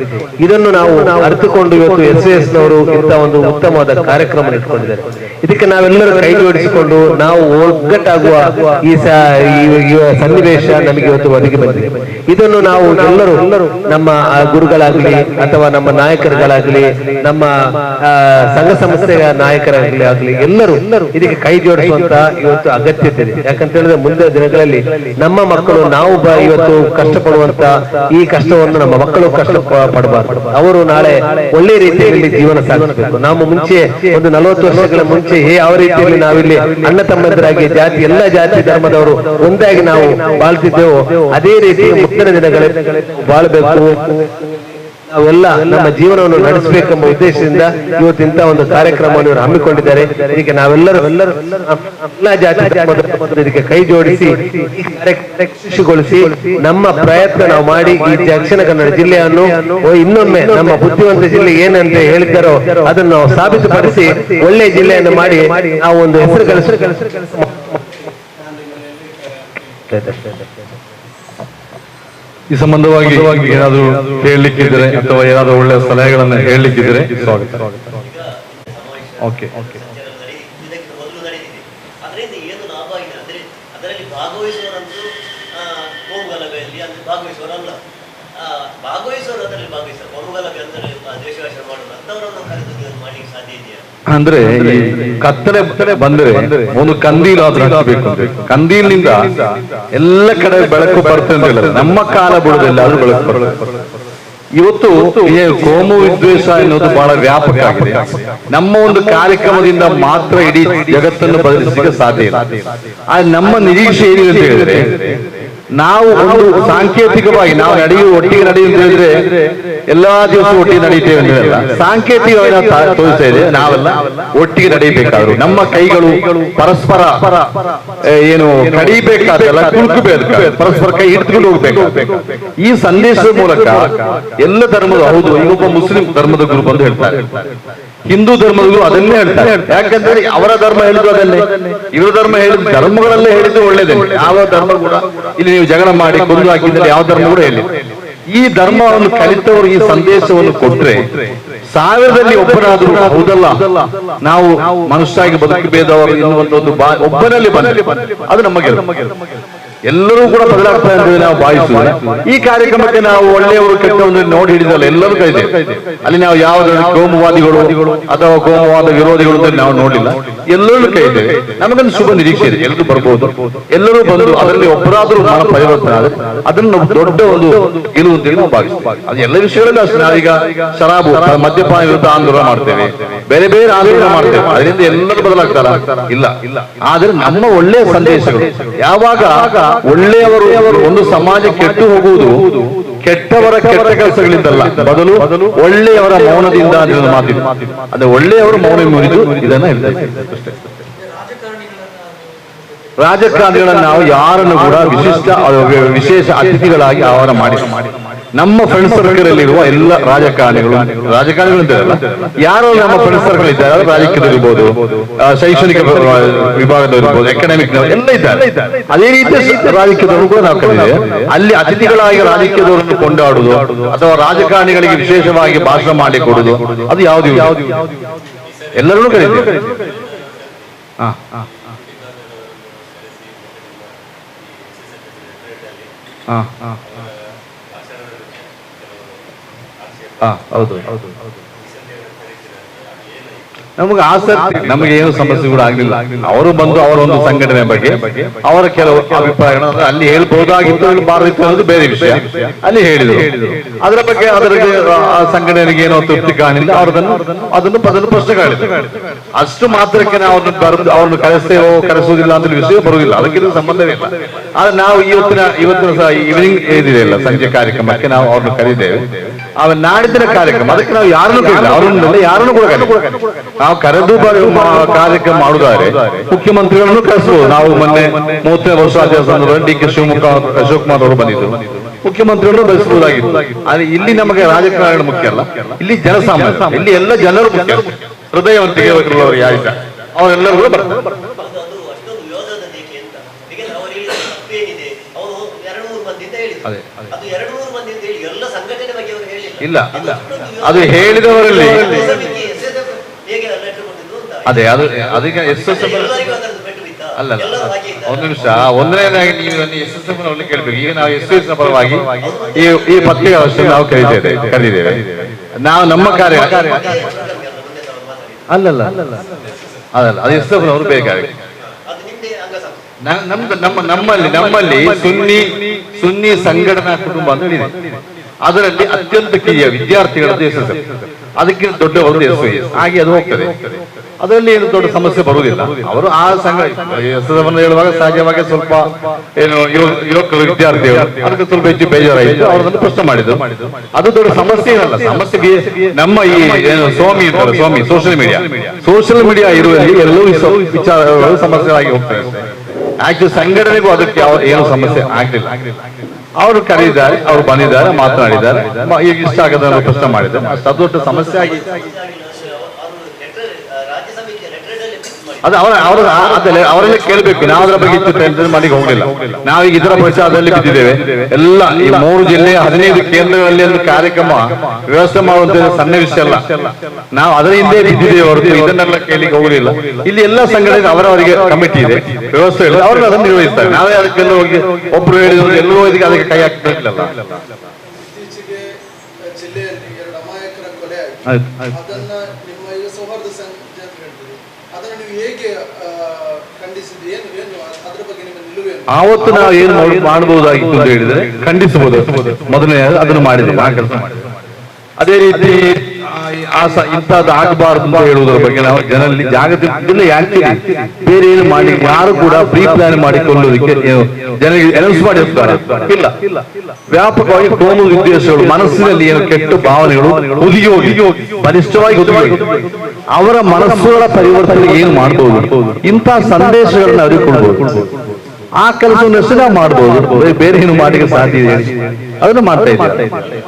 ಇದನ್ನು ನಾವು ಅರ್ಥಕೊಂಡು ಇವತ್ತು ಎಸ್ ಎಸ್ ನವರು ಇಂಥ ಒಂದು ಉತ್ತಮವಾದ ಕಾರ್ಯಕ್ರಮ ಇಟ್ಕೊಂಡಿದ್ದಾರೆ. ಇದಕ್ಕೆ ನಾವೆಲ್ಲರೂ ಕೈ ಜೋಡಿಸಿಕೊಂಡು ನಾವು ಒಗ್ಗಟ್ಟಾಗುವ ಈ ಸನ್ನಿವೇಶ ನಮಗೆ ಇವತ್ತು ಒದಗಿ ಬಂದಿದೆ. ಇದನ್ನು ನಾವು ಎಲ್ಲರೂ ನಮ್ಮ ಗುರುಗಳಾಗಲಿ ಅಥವಾ ನಮ್ಮ ನಾಯಕರುಗಳಾಗ್ಲಿ, ನಮ್ಮ ಸಂಘ ಸಂಸ್ಥೆಯ ನಾಯಕರಾಗ್ಲಿ ಆಗ್ಲಿ ಎಲ್ಲರೂ ಇದಕ್ಕೆ ಕೈ ಜೋಡಿಸುವಂತ ಇವತ್ತು ಅಗತ್ಯತೆ ಇದೆ. ಯಾಕಂತ ಹೇಳಿದ್ರೆ ಮುಂದಿನ ದಿನಗಳಲ್ಲಿ ನಮ್ಮ ಮಕ್ಕಳು ನಾವು ಇವತ್ತು ಇವತ್ತು ಕಷ್ಟಪಡುವಂತ ಈ ಕಷ್ಟವನ್ನು ನಮ್ಮ ಮಕ್ಕಳು ಕಷ್ಟ ಪಡಬಾರದು. ಅವರು ನಾಳೆ ಒಳ್ಳೆ ರೀತಿಯಲ್ಲಿ ಜೀವನ ಸಾಗಿಸಬೇಕು. ನಾವು ಮುಂಚೆ ಒಂದು ನಲವತ್ತು ವರ್ಷಗಳ ಮುಂಚೆ ಹೇ ಯಾವ ರೀತಿಯಲ್ಲಿ ನಾವಿಲ್ಲಿ ಅಣ್ಣ ತಮ್ಮಂದರಾಗಿ ಜಾತಿ, ಎಲ್ಲ ಜಾತಿ ಧರ್ಮದವರು ಒಂದಾಗಿ ನಾವು ಬಾಳ್ತಿದ್ದೆವು, ಅದೇ ರೀತಿ ಮುಂದಿನ ದಿನಗಳಲ್ಲಿ ಬಾಳ್ಬೇಕು. ನಾವೆಲ್ಲ ನಮ್ಮ ಜೀವನವನ್ನು ನಡೆಸಬೇಕೆಂಬ ಉದ್ದೇಶದಿಂದ ಇವತ್ತಿಂತ ಒಂದು ಕಾರ್ಯಕ್ರಮವನ್ನು ಇವರು ಹಮ್ಮಿಕೊಂಡಿದ್ದಾರೆ. ಇದಕ್ಕೆ ನಾವೆಲ್ಲರೂ ಎಲ್ಲರೂ ಎಲ್ಲ ಜಾತಿ ಇದಕ್ಕೆ ಕೈ ಜೋಡಿಸಿ ಖುಷಿಗೊಳಿಸಿ ನಮ್ಮ ಪ್ರಯತ್ನ ನಾವು ಮಾಡಿ ಈ ದಕ್ಷಿಣ ಕನ್ನಡ ಜಿಲ್ಲೆಯನ್ನು ಇನ್ನೊಮ್ಮೆ ನಮ್ಮ ಬುದ್ಧಿವಂತ ಜಿಲ್ಲೆ ಏನಂತ ಹೇಳಿದ್ದಾರೋ ಅದನ್ನು ನಾವು ಸಾಬೀತುಪಡಿಸಿ ಒಳ್ಳೆ ಜಿಲ್ಲೆಯನ್ನು ಮಾಡಿ ನಾವು ಒಂದು ಹೆಸರು ಗಳಿಸ ಈ ಸಂಬಂಧವಾಗಿ ಏನಾದರೂ ಹೇಳಲಿಕ್ಕಿದ್ರೆ ಅಥವಾ ಏನಾದರೂ ಒಳ್ಳೆಯ ಸಲಹೆಗಳನ್ನು ಹೇಳಲಿಕ್ಕಿದ್ರೆ ಸ್ವಾಗತ. ಓಕೆ ನಡೆ- ಇದಕ್ಕೆ ಮೊದಲು ನಡೆದಿದೆ ಅದರಿಂದ ಏನು ಲಾಭ ಇದೆ ಅಂದರೆ ಅದರಲ್ಲಿ ಭಾಗವಹಿಸುವವರಂತೂ ಆ, ಕೋಮು ಗಲಭೆಯಲ್ಲಿ ಅಲ್ಲಿ ಭಾಗವಹಿಸುವವರಲ್ಲ ಆ, ಭಾಗವಹಿಸುವವರು ಅದರಲ್ಲಿ ಭಾಗವಹಿಸ್ತಾರೆ ಕೋಮುಗಲಭೆ ಅಂದರೆ ದೇಶಭಾಷೆ ಮಾಡೋದು ಅಂಥವರನ್ನು ಕರೆದು ನೀವು ಮಾಡ್ಲಿಕ್ಕೆ ಸಾಧ್ಯ ಇದೆಯಾ ಅಂದ್ರೆ ಈ ಕತ್ತಲೆ ಬಂದ್ರೆ ಒಂದು ಕಂದೀಲ್ ಆದ್ರೂ ಹಾಕಬೇಕು ಕಂದೀಲ್ನಿಂದ ಎಲ್ಲ ಕಡೆ ಬೆಳಕು ಬರ್ತದೆ ಅಂತ ಹೇಳಿದ್ರೆ ನಮ್ಮ ಕಾಲ ಬಿಡುದಿಲ್ಲ ಅದು ಬೆಳಕು ಬರ್ತದೆ ಇವತ್ತು ಕೋಮು ವಿದ್ವೇಷ ಎನ್ನುವುದು ಬಹಳ ವ್ಯಾಪಕ ಆಗಿದೆ. ನಮ್ಮ ಒಂದು ಕಾರ್ಯಕ್ರಮದಿಂದ ಮಾತ್ರ ಇಡೀ ಜಗತ್ತನ್ನು ಬದಲಿಸಲಿಕ್ಕೆ ಸಾಧ್ಯ ಇಲ್ಲ. ಆ ನಮ್ಮ ನಿರೀಕ್ಷೆ ಏನಿದೆ ಅಂತ ಹೇಳಿದ್ರೆ ನಾವು ಒಂದು ಸಾಂಕೇತಿಕವಾಗಿ ನಾವು ನಡೆಯುವ ಒಟ್ಟಿಗೆ ನಡೆಯುವಂತ ಹೇಳಿದ್ರೆ ಎಲ್ಲಾ ದಿವಸ ಒಟ್ಟಿಗೆ ನಡೀತೇವೆ ಅಂತ ಸಾಂಕೇತಿಕವಾಗಿ ತೋರಿಸ್ತಾ ಇದೆ ನಾವೆಲ್ಲ ಒಟ್ಟಿಗೆ ನಡೆಯಬೇಕಾದ್ರು. ನಮ್ಮ ಕೈಗಳು ಪರಸ್ಪರ ಏನು ಕಡಿಬೇಕಾದಲ್ಲ ಕುಲುಕಬೇಕು ಪರಸ್ಪರ ಕೈ ಹಿಡಿದುಕೊಂಡು ಹೋಗ್ಬೇಕು. ಈ ಸಂದೇಶದ ಮೂಲಕ ಎಲ್ಲ ಧರ್ಮದ ಹೌದು ಇನ್ನೊಬ್ಬ ಮುಸ್ಲಿಂ ಧರ್ಮದ ಗುರು ಬಂದು ಹೇಳ್ತಾರೆ. ಹಿಂದೂ ಧರ್ಮಗಳು ಅದನ್ನೇ ಹೇಳ್ತಾರೆ. ಯಾಕಂದ್ರೆ ಅವರ ಧರ್ಮ ಹೇಳಿದ್ರು ಅದನ್ನೇ. ಇವರ ಧರ್ಮ ಹೇಳಿದ್ರು ಧರ್ಮಗಳಲ್ಲೇ ಹೇಳಿದ್ರು ಒಳ್ಳೇದೇ. ಯಾವ ಧರ್ಮ ಕೂಡ ಇಲ್ಲಿ ನೀವು ಜಗಳ ಮಾಡಿ ಕೊಂದು ಹಾಕಿದ್ರೆ ಯಾವ ಧರ್ಮ ಕೂಡ ಹೇಳಿ ಈ ಧರ್ಮವನ್ನು ಕಲಿತವರು ಈ ಸಂದೇಶವನ್ನು ಕೊಟ್ರೆ ಸಾವಿರದಲ್ಲಿ ಒಬ್ಬನಾದರೂ ಹೌದಲ್ಲ? ನಾವು ಮನುಷ್ಯಾಗಿ ಬದುಕಬೇದವರು ಎನ್ನುವಂತ ಒಂದು ಒಬ್ಬನಲ್ಲಿ ಬಂದಲ್ಲಿ ಅದು ನಮಗೆ ಎಲ್ಲರೂ ಕೂಡ ಬದಲಾಗ್ತಾ ಅಂತ ನಾವು ಭಾವಿಸುವ ಈ ಕಾರ್ಯಕ್ರಮಕ್ಕೆ ನಾವು ಒಳ್ಳೆಯವರು ಕೆಟ್ಟವರು ನೋಡಿ ಹಿಡಿದಲ್ಲ, ಎಲ್ಲರೂ ಕೈದೆ ಅಲ್ಲಿ ನಾವು ಯಾವುದೇ ಕೋಮುವಾದಿಗಳು ಅಥವಾ ಕೋಮುವಾದ ವಿರೋಧಿಗಳು ಅಂತ ನಾವು ನೋಡಿಲ್ಲ ಎಲ್ಲರೂ ಕೈ ನಮಗೊಂದು ಶುಭ ನಿರೀಕ್ಷೆ ಇದೆ. ಎಲ್ಲರೂ ಬರ್ಬೋದು. ಎಲ್ಲರೂ ಬಂದು ಅದರಲ್ಲಿ ಒಬ್ಬರಾದರೂ ಮನ ಪರಿವರ್ತನೆ ಆದರೆ ಅದನ್ನು ದೊಡ್ಡ ಒಂದು ಗೆಲುವು ಅಂತ ಹೇಳಿ ಭಾವಿಸ್ತೇವೆ. ಅದು ಎಲ್ಲ ವಿಷಯಗಳಲ್ಲಿ ಅಷ್ಟೇ. ನಾವೀಗ ಶರಾಬು, ಮದ್ಯಪಾನ ವಿರುದ್ಧ ಆಂದೋಲನ ಮಾಡ್ತೇವೆ. ಬೇರೆ ಬೇರೆ ಆಂದೋಲನ ಮಾಡ್ತೇವೆ. ಅದರಿಂದ ಎಲ್ಲರೂ ಬದಲಾಗ್ತಾರ? ಇಲ್ಲ ಇಲ್ಲ. ಆದ್ರೆ ನಮ್ಮ ಒಳ್ಳೆಯ ಸಂದೇಶಗಳು ಯಾವಾಗ ಒಳ್ಳೆಯವರು ಒಂದು ಸಮಾಜ ಕೆಟ್ಟು ಹೋಗುವುದು ಕೆಟ್ಟವರ ಕೆಟ್ಟ ಕೆಲಸಗಳಿಂದಲ್ಲ. ಬದಲು ಒಳ್ಳೆಯವರ ಮೌನದಿಂದ ಮಾತಿದೆ. ಅಂದ್ರೆ ಒಳ್ಳೆಯವರು ಮೌನ ಮುರಿದು ಇದನ್ನ. ರಾಜಕಾರಣಿಗಳನ್ನು ನಾವು ಯಾರನ್ನು ಕೂಡ ವಿಶಿಷ್ಟ ವಿಶೇಷ ಅತಿಥಿಗಳಾಗಿ ಆಹ್ವಾನ ಮಾಡಿ ನಮ್ಮ ಫ್ರೆಂಡ್ ಸರ್ಕಲ್ ಅಲ್ಲಿರುವ ಎಲ್ಲ ರಾಜಕಾರಣಿಗಳು ರಾಜಕಾರಣಿಗಳು ಅಂತ ಯಾರು ನಮ್ಮ ಫ್ರೆಂಡ್ ಸರ್ಕಲ್ ಇದ್ದಾರೆ ರಾಜಕೀಯದಲ್ಲಿ ಇರ್ಬೋದು ಶೈಕ್ಷಣಿಕ ವಿಭಾಗದವರು ಇರ್ಬೋದು. ಎಕನಾಮಿಕ್ ಎಲ್ಲ ಇದ್ದಾರೆ. ಅದೇ ರೀತಿ ರಾಜಕೀಯದವರು ಕೂಡ ನಾವು ಕರೆದಿದೆ ಅಲ್ಲಿ ಅತಿಥಿಗಳಾಗಿ ರಾಜಕೀಯದವರನ್ನು ಕೊಂಡಾಡುವುದು ಅಥವಾ ರಾಜಕಾರಣಿಗಳಿಗೆ ವಿಶೇಷವಾಗಿ ಭಾಷಣ ಮಾಡಿ ಕೊಡುವುದು ಅದು ಯಾವುದು ಎಲ್ಲರೂ ಕರೀತೇವೆ. ಹಾ ಹಾ ಹಾ ಹಾ ಹೌದು ಹೌದು. ನಮಗೆ ಆಸಕ್ತಿ ನಮಗೆ ಏನು ಸಮಸ್ಯೆ ಕೂಡ ಆಗಲಿಲ್ಲ ಅವರು ಬಂದು ಅವರ ಒಂದು ಸಂಘಟನೆ ಬಗ್ಗೆ ಅವರ ಕೆಲವು ಅಭಿಪ್ರಾಯಗಳನ್ನು ಅಲ್ಲಿ ಹೇಳ್ಬಹುದಾಗಿತ್ತು ಬಾರದಿತ್ತು ಅನ್ನೋದು ಬೇರೆ ವಿಷಯ. ಅಲ್ಲಿ ಹೇಳಿದರು. ಅದರ ಬಗ್ಗೆ ಅದರ ಸಂಘಟನೆಗೆ ಏನೋ ತೃಪ್ತಿ ಕಾಣಿಲ್ಲ. ಅವರದನ್ನು ಅದನ್ನು ಅದನ್ನು ಪ್ರಶ್ನೆ ಕಾಣಿದ್ರು ಅಷ್ಟು ಮಾತ್ರಕ್ಕೆ ನಾವು ಅವ್ರನ್ನ ಬರೆದು ಅವ್ರನ್ನು ಕರೆಸ್ತೇವೋ ಕರೆಸುವುದಿಲ್ಲ ಅಂತ ವಿಷಯ ಬರುವುದಿಲ್ಲ. ಅದಕ್ಕೆ ಸಂಬಂಧವಿಲ್ಲ. ಸಂಬಂಧವೇ ಇಲ್ಲ ಆದ್ರೆ ನಾವು ಇವತ್ತಿನ ಇವತ್ತಿನ ಸಹ ಈವ್ನಿಂಗ್ ಏನಿದೆಯಲ್ಲ ಸಂಜೆ ಕಾರ್ಯಕ್ರಮಕ್ಕೆ ನಾವು ಅವ್ರನ್ನ ಕರೀತೇವೆ. ಆಮೇಲೆ ನಾಡಿದ್ದಿನ ಕಾರ್ಯಕ್ರಮ. ಅದಕ್ಕೆ ನಾವು ಯಾರನ್ನು ಕರೀಲ್ಲ ಅವರನ್ನೆಲ್ಲ ಯಾರನ್ನು ಕೂಡ ಕರೀಲ್ಲ ನಾವು ಕರೆದು ಬ- ಕಾರ್ಯಕ್ರಮ ಮಾಡುದಾದ್ರೆ ಮುಖ್ಯಮಂತ್ರಿಗಳನ್ನು ಕರೆಸಬಹುದು ನಾವು ಮೊನ್ನೆ ಮೂವತ್ತನೇ ವರ್ಷ ಆಚರಣೆ ಸಂದರ್ಭದಲ್ಲಿ ಡಿ ಕೆ ಶಿವಮೊಗ್ಗ ಅಶೋಕ್ ಕುಮಾರ್ ಅವರು ಬಂದಿದ್ರು. ಮುಖ್ಯಮಂತ್ರಿಗಳನ್ನು ಬಯಸಬಹುದಾಗಿತ್ತು ಆದ್ರೆ ಇಲ್ಲಿ ನಮಗೆ ರಾಜಕಾರಣ ಮುಖ್ಯ ಅಲ್ಲ. ಇಲ್ಲಿ ಜನಸಾಮಾನ್ಯ. ಇಲ್ಲಿ ಎಲ್ಲ ಜನರು ಮುಖ್ಯ. ಹೃದಯವಂತಿಗೆ ಅವರು ಯಾರಿಲ್ಲ ಅವರೆಲ್ಲರೂ ಕೂಡ ಬರ್ತಾರೆ. ಅದು. ಇಲ್ಲ, ಅದು ಹೇಳಿದವರಲ್ಲಿ. ಅದೇ ಅದು ಅದಕ್ಕೆ ಎಸ್ ಎಸ್ ಬಿತ್ತಾ? ಅಲ್ಲ ಒಂದು ನಿಮಿಷ. ಒಂದನೇದಾಗಿ ನೀವು ಎಸ್ ಎಸ್ ಎಫ್ನಲ್ಲಿ ಕೇಳಬೇಕು. ಈಗ ನಾವು ಎಸ್ ಎಸ್ ಪರವಾಗಿ ಈ ಈ ಪತ್ರಿಕೆ ಅವಶ್ಯ ನಾವು ಕರೀತೇವೆ ಕರೀತೇವೆ. ನಾವು ನಮ್ಮ ಕಾರ್ಯ ಅಲ್ಲಲ್ಲ. ಅಲ್ಲಲ್ಲ ಅದು ಎಸ್ ಎಫ್ ಅವರು ಬೇಕಾಗಿ ನಮ್ದು ನಮ್ಮ ನಮ್ಮಲ್ಲಿ ನಮ್ಮಲ್ಲಿ ಸುನ್ನಿ ಸುನ್ನಿ ಸಂಘಟನಾ ಕುಟುಂಬ ಅಂತ ಹೇಳಿದೆ. ಅದರಲ್ಲಿ ಅತ್ಯಂತ ಕಿರಿಯ ವಿದ್ಯಾರ್ಥಿಗಳದ್ದು ಹೆಸರು ಅದಕ್ಕಿಂತ ಅದಕ್ಕೆ ದೊಡ್ಡ ಒಂದು ಹೆಸರು ಹಾಗೆ ಅದು ಹೋಗ್ತದೆ. ಅದರಲ್ಲಿ ಏನು ದೊಡ್ಡ ಸಮಸ್ಯೆ ಬರುವುದಿಲ್ಲ. ಅವರು ಆ ಸಂಘ ಅನ್ನು ಹೇಳುವಾಗ ಸಹಜವಾಗಿ ಸ್ವಲ್ಪ ಏನು ಯುವ- ಯುವಕರು, ವಿದ್ಯಾರ್ಥಿಗಳು, ಅದಕ್ಕೆ ಸ್ವಲ್ಪ ಹೆಚ್ಚು ಬೇಜಾರಾಯಿತು. ಅವರನ್ನು ಪ್ರಶ್ನೆ ಮಾಡಿದ್ರು. ಅದು ದೊಡ್ಡ ಸಮಸ್ಯೆ ಏನಲ್ಲ ಸಮಸ್ಯೆ ನಮ್ಮ ಈ ಏನು ಸ್ವಾಮಿ ಸ್ವಾಮಿ ಸೋಷಿಯಲ್ ಮೀಡಿಯಾ ಸೋಷಿಯಲ್ ಮೀಡಿಯಾ ಇರುವಲ್ಲಿ ಸ- ವಿಚಾರಗಳು ಸಮಸ್ಯೆಗಳಾಗಿ ಹೋಗ್ತಾರೆ ಆಕ್ಚುಲಿ ಸಂಘಟನೆಗೂ ಅದಕ್ಕೆ ಯಾವ ಏನು ಸಮಸ್ಯೆ ಆಗ್ಲಿಲ್ಲ. ಅವರು ಕರೆದಿದ್ದಾರೆ ಅವರು ಬಂದಿದ್ದಾರೆ ಮಾತನಾಡಿದ್ದಾರೆ. ಈಗ ಇಷ್ಟ ಆಗದ ಪ್ರಶ್ನೆ ಮಾಡಿದ್ದಾರೆ. ದೊಡ್ಡ ಸಮಸ್ಯೆ ಆಗಿ ಅವರು ಲೆಟರ್ ರಾಜ್ಯ ಸಮಿತಿಯ ಲೆಟರ್ ಅಲ್ಲಿ fix ಮಾಡಿ ಅದು ಅವರ ಅವರ ಅವರಲ್ಲೇ ಕೇಳಬೇಕು. ನಾವು ಅದರ ಬಗ್ಗೆ ಹೆಚ್ಚು ಟೆನ್ಷನ್ ಮಾಡಿ ಹೋಗಲಿಲ್ಲ. ನಾವೀಗ ಇದರ ಪ್ರಚಾರದಲ್ಲಿ ಬಿದ್ದಿದ್ದೇವೆ. ಎಲ್ಲ ಈ ಮೂರು ಜಿಲ್ಲೆ ಹದಿನೈದು ಕೇಂದ್ರಗಳಲ್ಲಿ ಒಂದು ಕಾರ್ಯಕ್ರಮ ವ್ಯವಸ್ಥೆ ಮಾಡುವಂತ ಸಣ್ಣ ವಿಷಯ ಅಲ್ಲ. ನಾವು ಅದರ ಹಿಂದೆ ಬಿದ್ದಿದ್ದೇವೆ ಹೊರತು ಇದನ್ನೆಲ್ಲ ಕೇಳಿಕ್ಕೆ ಹೋಗಲಿಲ್ಲ. ಇಲ್ಲಿ ಎಲ್ಲ ಸಂಘಟನೆ ಅವರವರಿಗೆ ಕಮಿಟಿ ಇದೆ. ವ್ಯವಸ್ಥೆ ಇಲ್ಲ. ಅವರು ಅದನ್ನು ನಿರ್ವಹಿಸ್ತಾರೆ. ನಾವೇ ಅದಕ್ಕೆಲ್ಲ ಹೋಗಿ ಒಬ್ರು ಹೇಳಿದ್ರು ಎಲ್ಲರೂ ಇದಕ್ಕೆ ಅದಕ್ಕೆ ಕೈ ಹಾಕ್ತಿರ್ಲಿಲ್ಲ ಇತ್ತೀಚೆಗೆ ಜಿಲ್ಲೆಯಲ್ಲಿ ಎರಡು ಅಮಾಯಕರ ಕೊಲೆ ಆಯ್ತು. ಆಯ್ತು ಆಯ್ತು. ಅದನ್ನ ನಿಮ್ಮ ಈಗ ಸೌಹಾರ್ದ ಸಂಘ ಅಂತ ಹೇಳ್ತೀರಿ ಅದನ್ನ ನೀವು ಹೇಗೆ ಆ, ಖಂಡಿಸಿದ್ರಿ ಏನು ಏನು ಅದ್ರ ಬಗ್ಗೆ ನಿಮ್ಮ ನಿಲುವೇನು ಆವತ್ತು ನಾವು ಏನು ಮಾಡ್- ಮಾಡಬಹುದಾಗಿತ್ತು ಅಂತ ಹೇಳಿದ್ರೆ ಖಂಡಿಸಬಹುದು. ಮೊದಲನೇ ಅದನ್ನು ಮಾಡಿದೆ ಆ ಕೆಲಸ ಅದೇ ರೀತಿ ಇಂಥದ್ದು ಆಗಬಾರದು ಅಂತ ಹೇಳುವುದರ ಬಗ್ಗೆ ನಾವು ಜನರಲ್ಲಿ ಜಾಗೃತಿ ಯಾಕೆ ಬೇರೆ ಏನು ಮಾಡಿ ಯಾರು ಕೂಡ ಪ್ರೀ ಪ್ಲಾನ್ ಮಾಡಿಕೊಳ್ಳುವುದಕ್ಕೆ ಏನು ಜನರಿಗೆ ಅನೌನ್ಸ್ ಮಾಡಿರ್ತಾರೆ ಇಲ್ಲ. ವ್ಯಾಪಕವಾಗಿ ಕೋಮು ಉದ್ದೇಶಗಳು ಮನಸ್ಸಿನಲ್ಲಿ ಏನು ಕೆಟ್ಟ ಭಾವನೆಗಳು ಹುದುಗಿ ಹೋಗಿ ಬಲಿಷ್ಠವಾಗಿ ಹುದುಗಿ ಅವರ ಮನಸ್ಸುಗಳ ಪರಿವರ್ತನೆ ಏನು ಮಾಡಬಹುದು ಇಂತಹ ಸಂದೇಶಗಳನ್ನ ಕೊಡ್ಬೋದು. ಆ ಕೆಲಸವನ್ನು ನಾವು ಮಾಡಬಹುದು ಬೇರೆ ಏನು ಮಾಡಲಿಕ್ಕೆ ಸಾಧ್ಯ ಇದೆ? ಅದನ್ನು ಮಾಡ್ತಾ ಇದ್ದೀವಿ.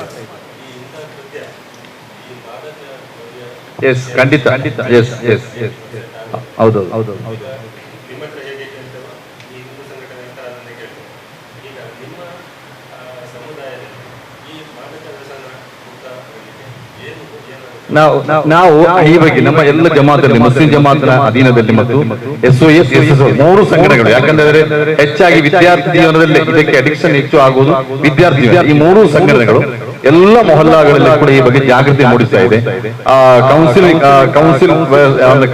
ಎಸ್ ಖಂಡಿತ. ಖಂಡಿತ. ಎಸ್ ಎಸ್ ಹೌದು ಹೌದು ನಿಮ್ಮ ಹತ್ರ ಹೇಗೆ ಕೇಳ್ತೇವೆ ಈ ಹಿಂದೂ ಸಂಘಟನೆ ಅಂತ ಅದನ್ನೇ ಕೇಳ್ತೇವೆ ಈಗ ನಿಮ್ಮ ಆ, ಸಮುದಾಯದಲ್ಲಿ ಈ ಮಾದಕ ವ್ಯಸನ ಮುಕ್ತ ಆಗಲಿಕ್ಕೆ ಏನು ಏನು ನಾವು ನಾವು ಈ ಬಗ್ಗೆ ನಮ್ಮ ಎಲ್ಲ ಜಮಾತಲ್ಲಿ ಮುಸ್ಲಿಂ ಜಮಾತನ ಅಧೀನದಲ್ಲಿ ಮತ್ತು S O S S S ಮೂರು ಸಂಘಟನೆಗಳು. ಯಾಕಂದ್ರೆ ಹೆಚ್ಚಾಗಿ ವಿದ್ಯಾರ್ಥಿ ಜೀವನದಲ್ಲಿ ಇದಕ್ಕೆ ಅಡಿಕ್ಷನ್ ಹೆಚ್ಚು ಆಗುವುದು ವಿದ್ಯಾರ್ಥಿ ಈ ಮೂರು ಸಂಘಟನೆಗಳು ಎಲ್ಲ ಮೊಹಲ್ಲಾಗಳಲ್ಲಿ ಕೂಡ ಈ ಬಗ್ಗೆ ಜಾಗೃತಿ ಮೂಡಿಸ್ತಾ ಇದೆ. ಆ ಕೌನ್ಸಿಲಿಂಗ್ ಕೌನ್ಸಿಲ್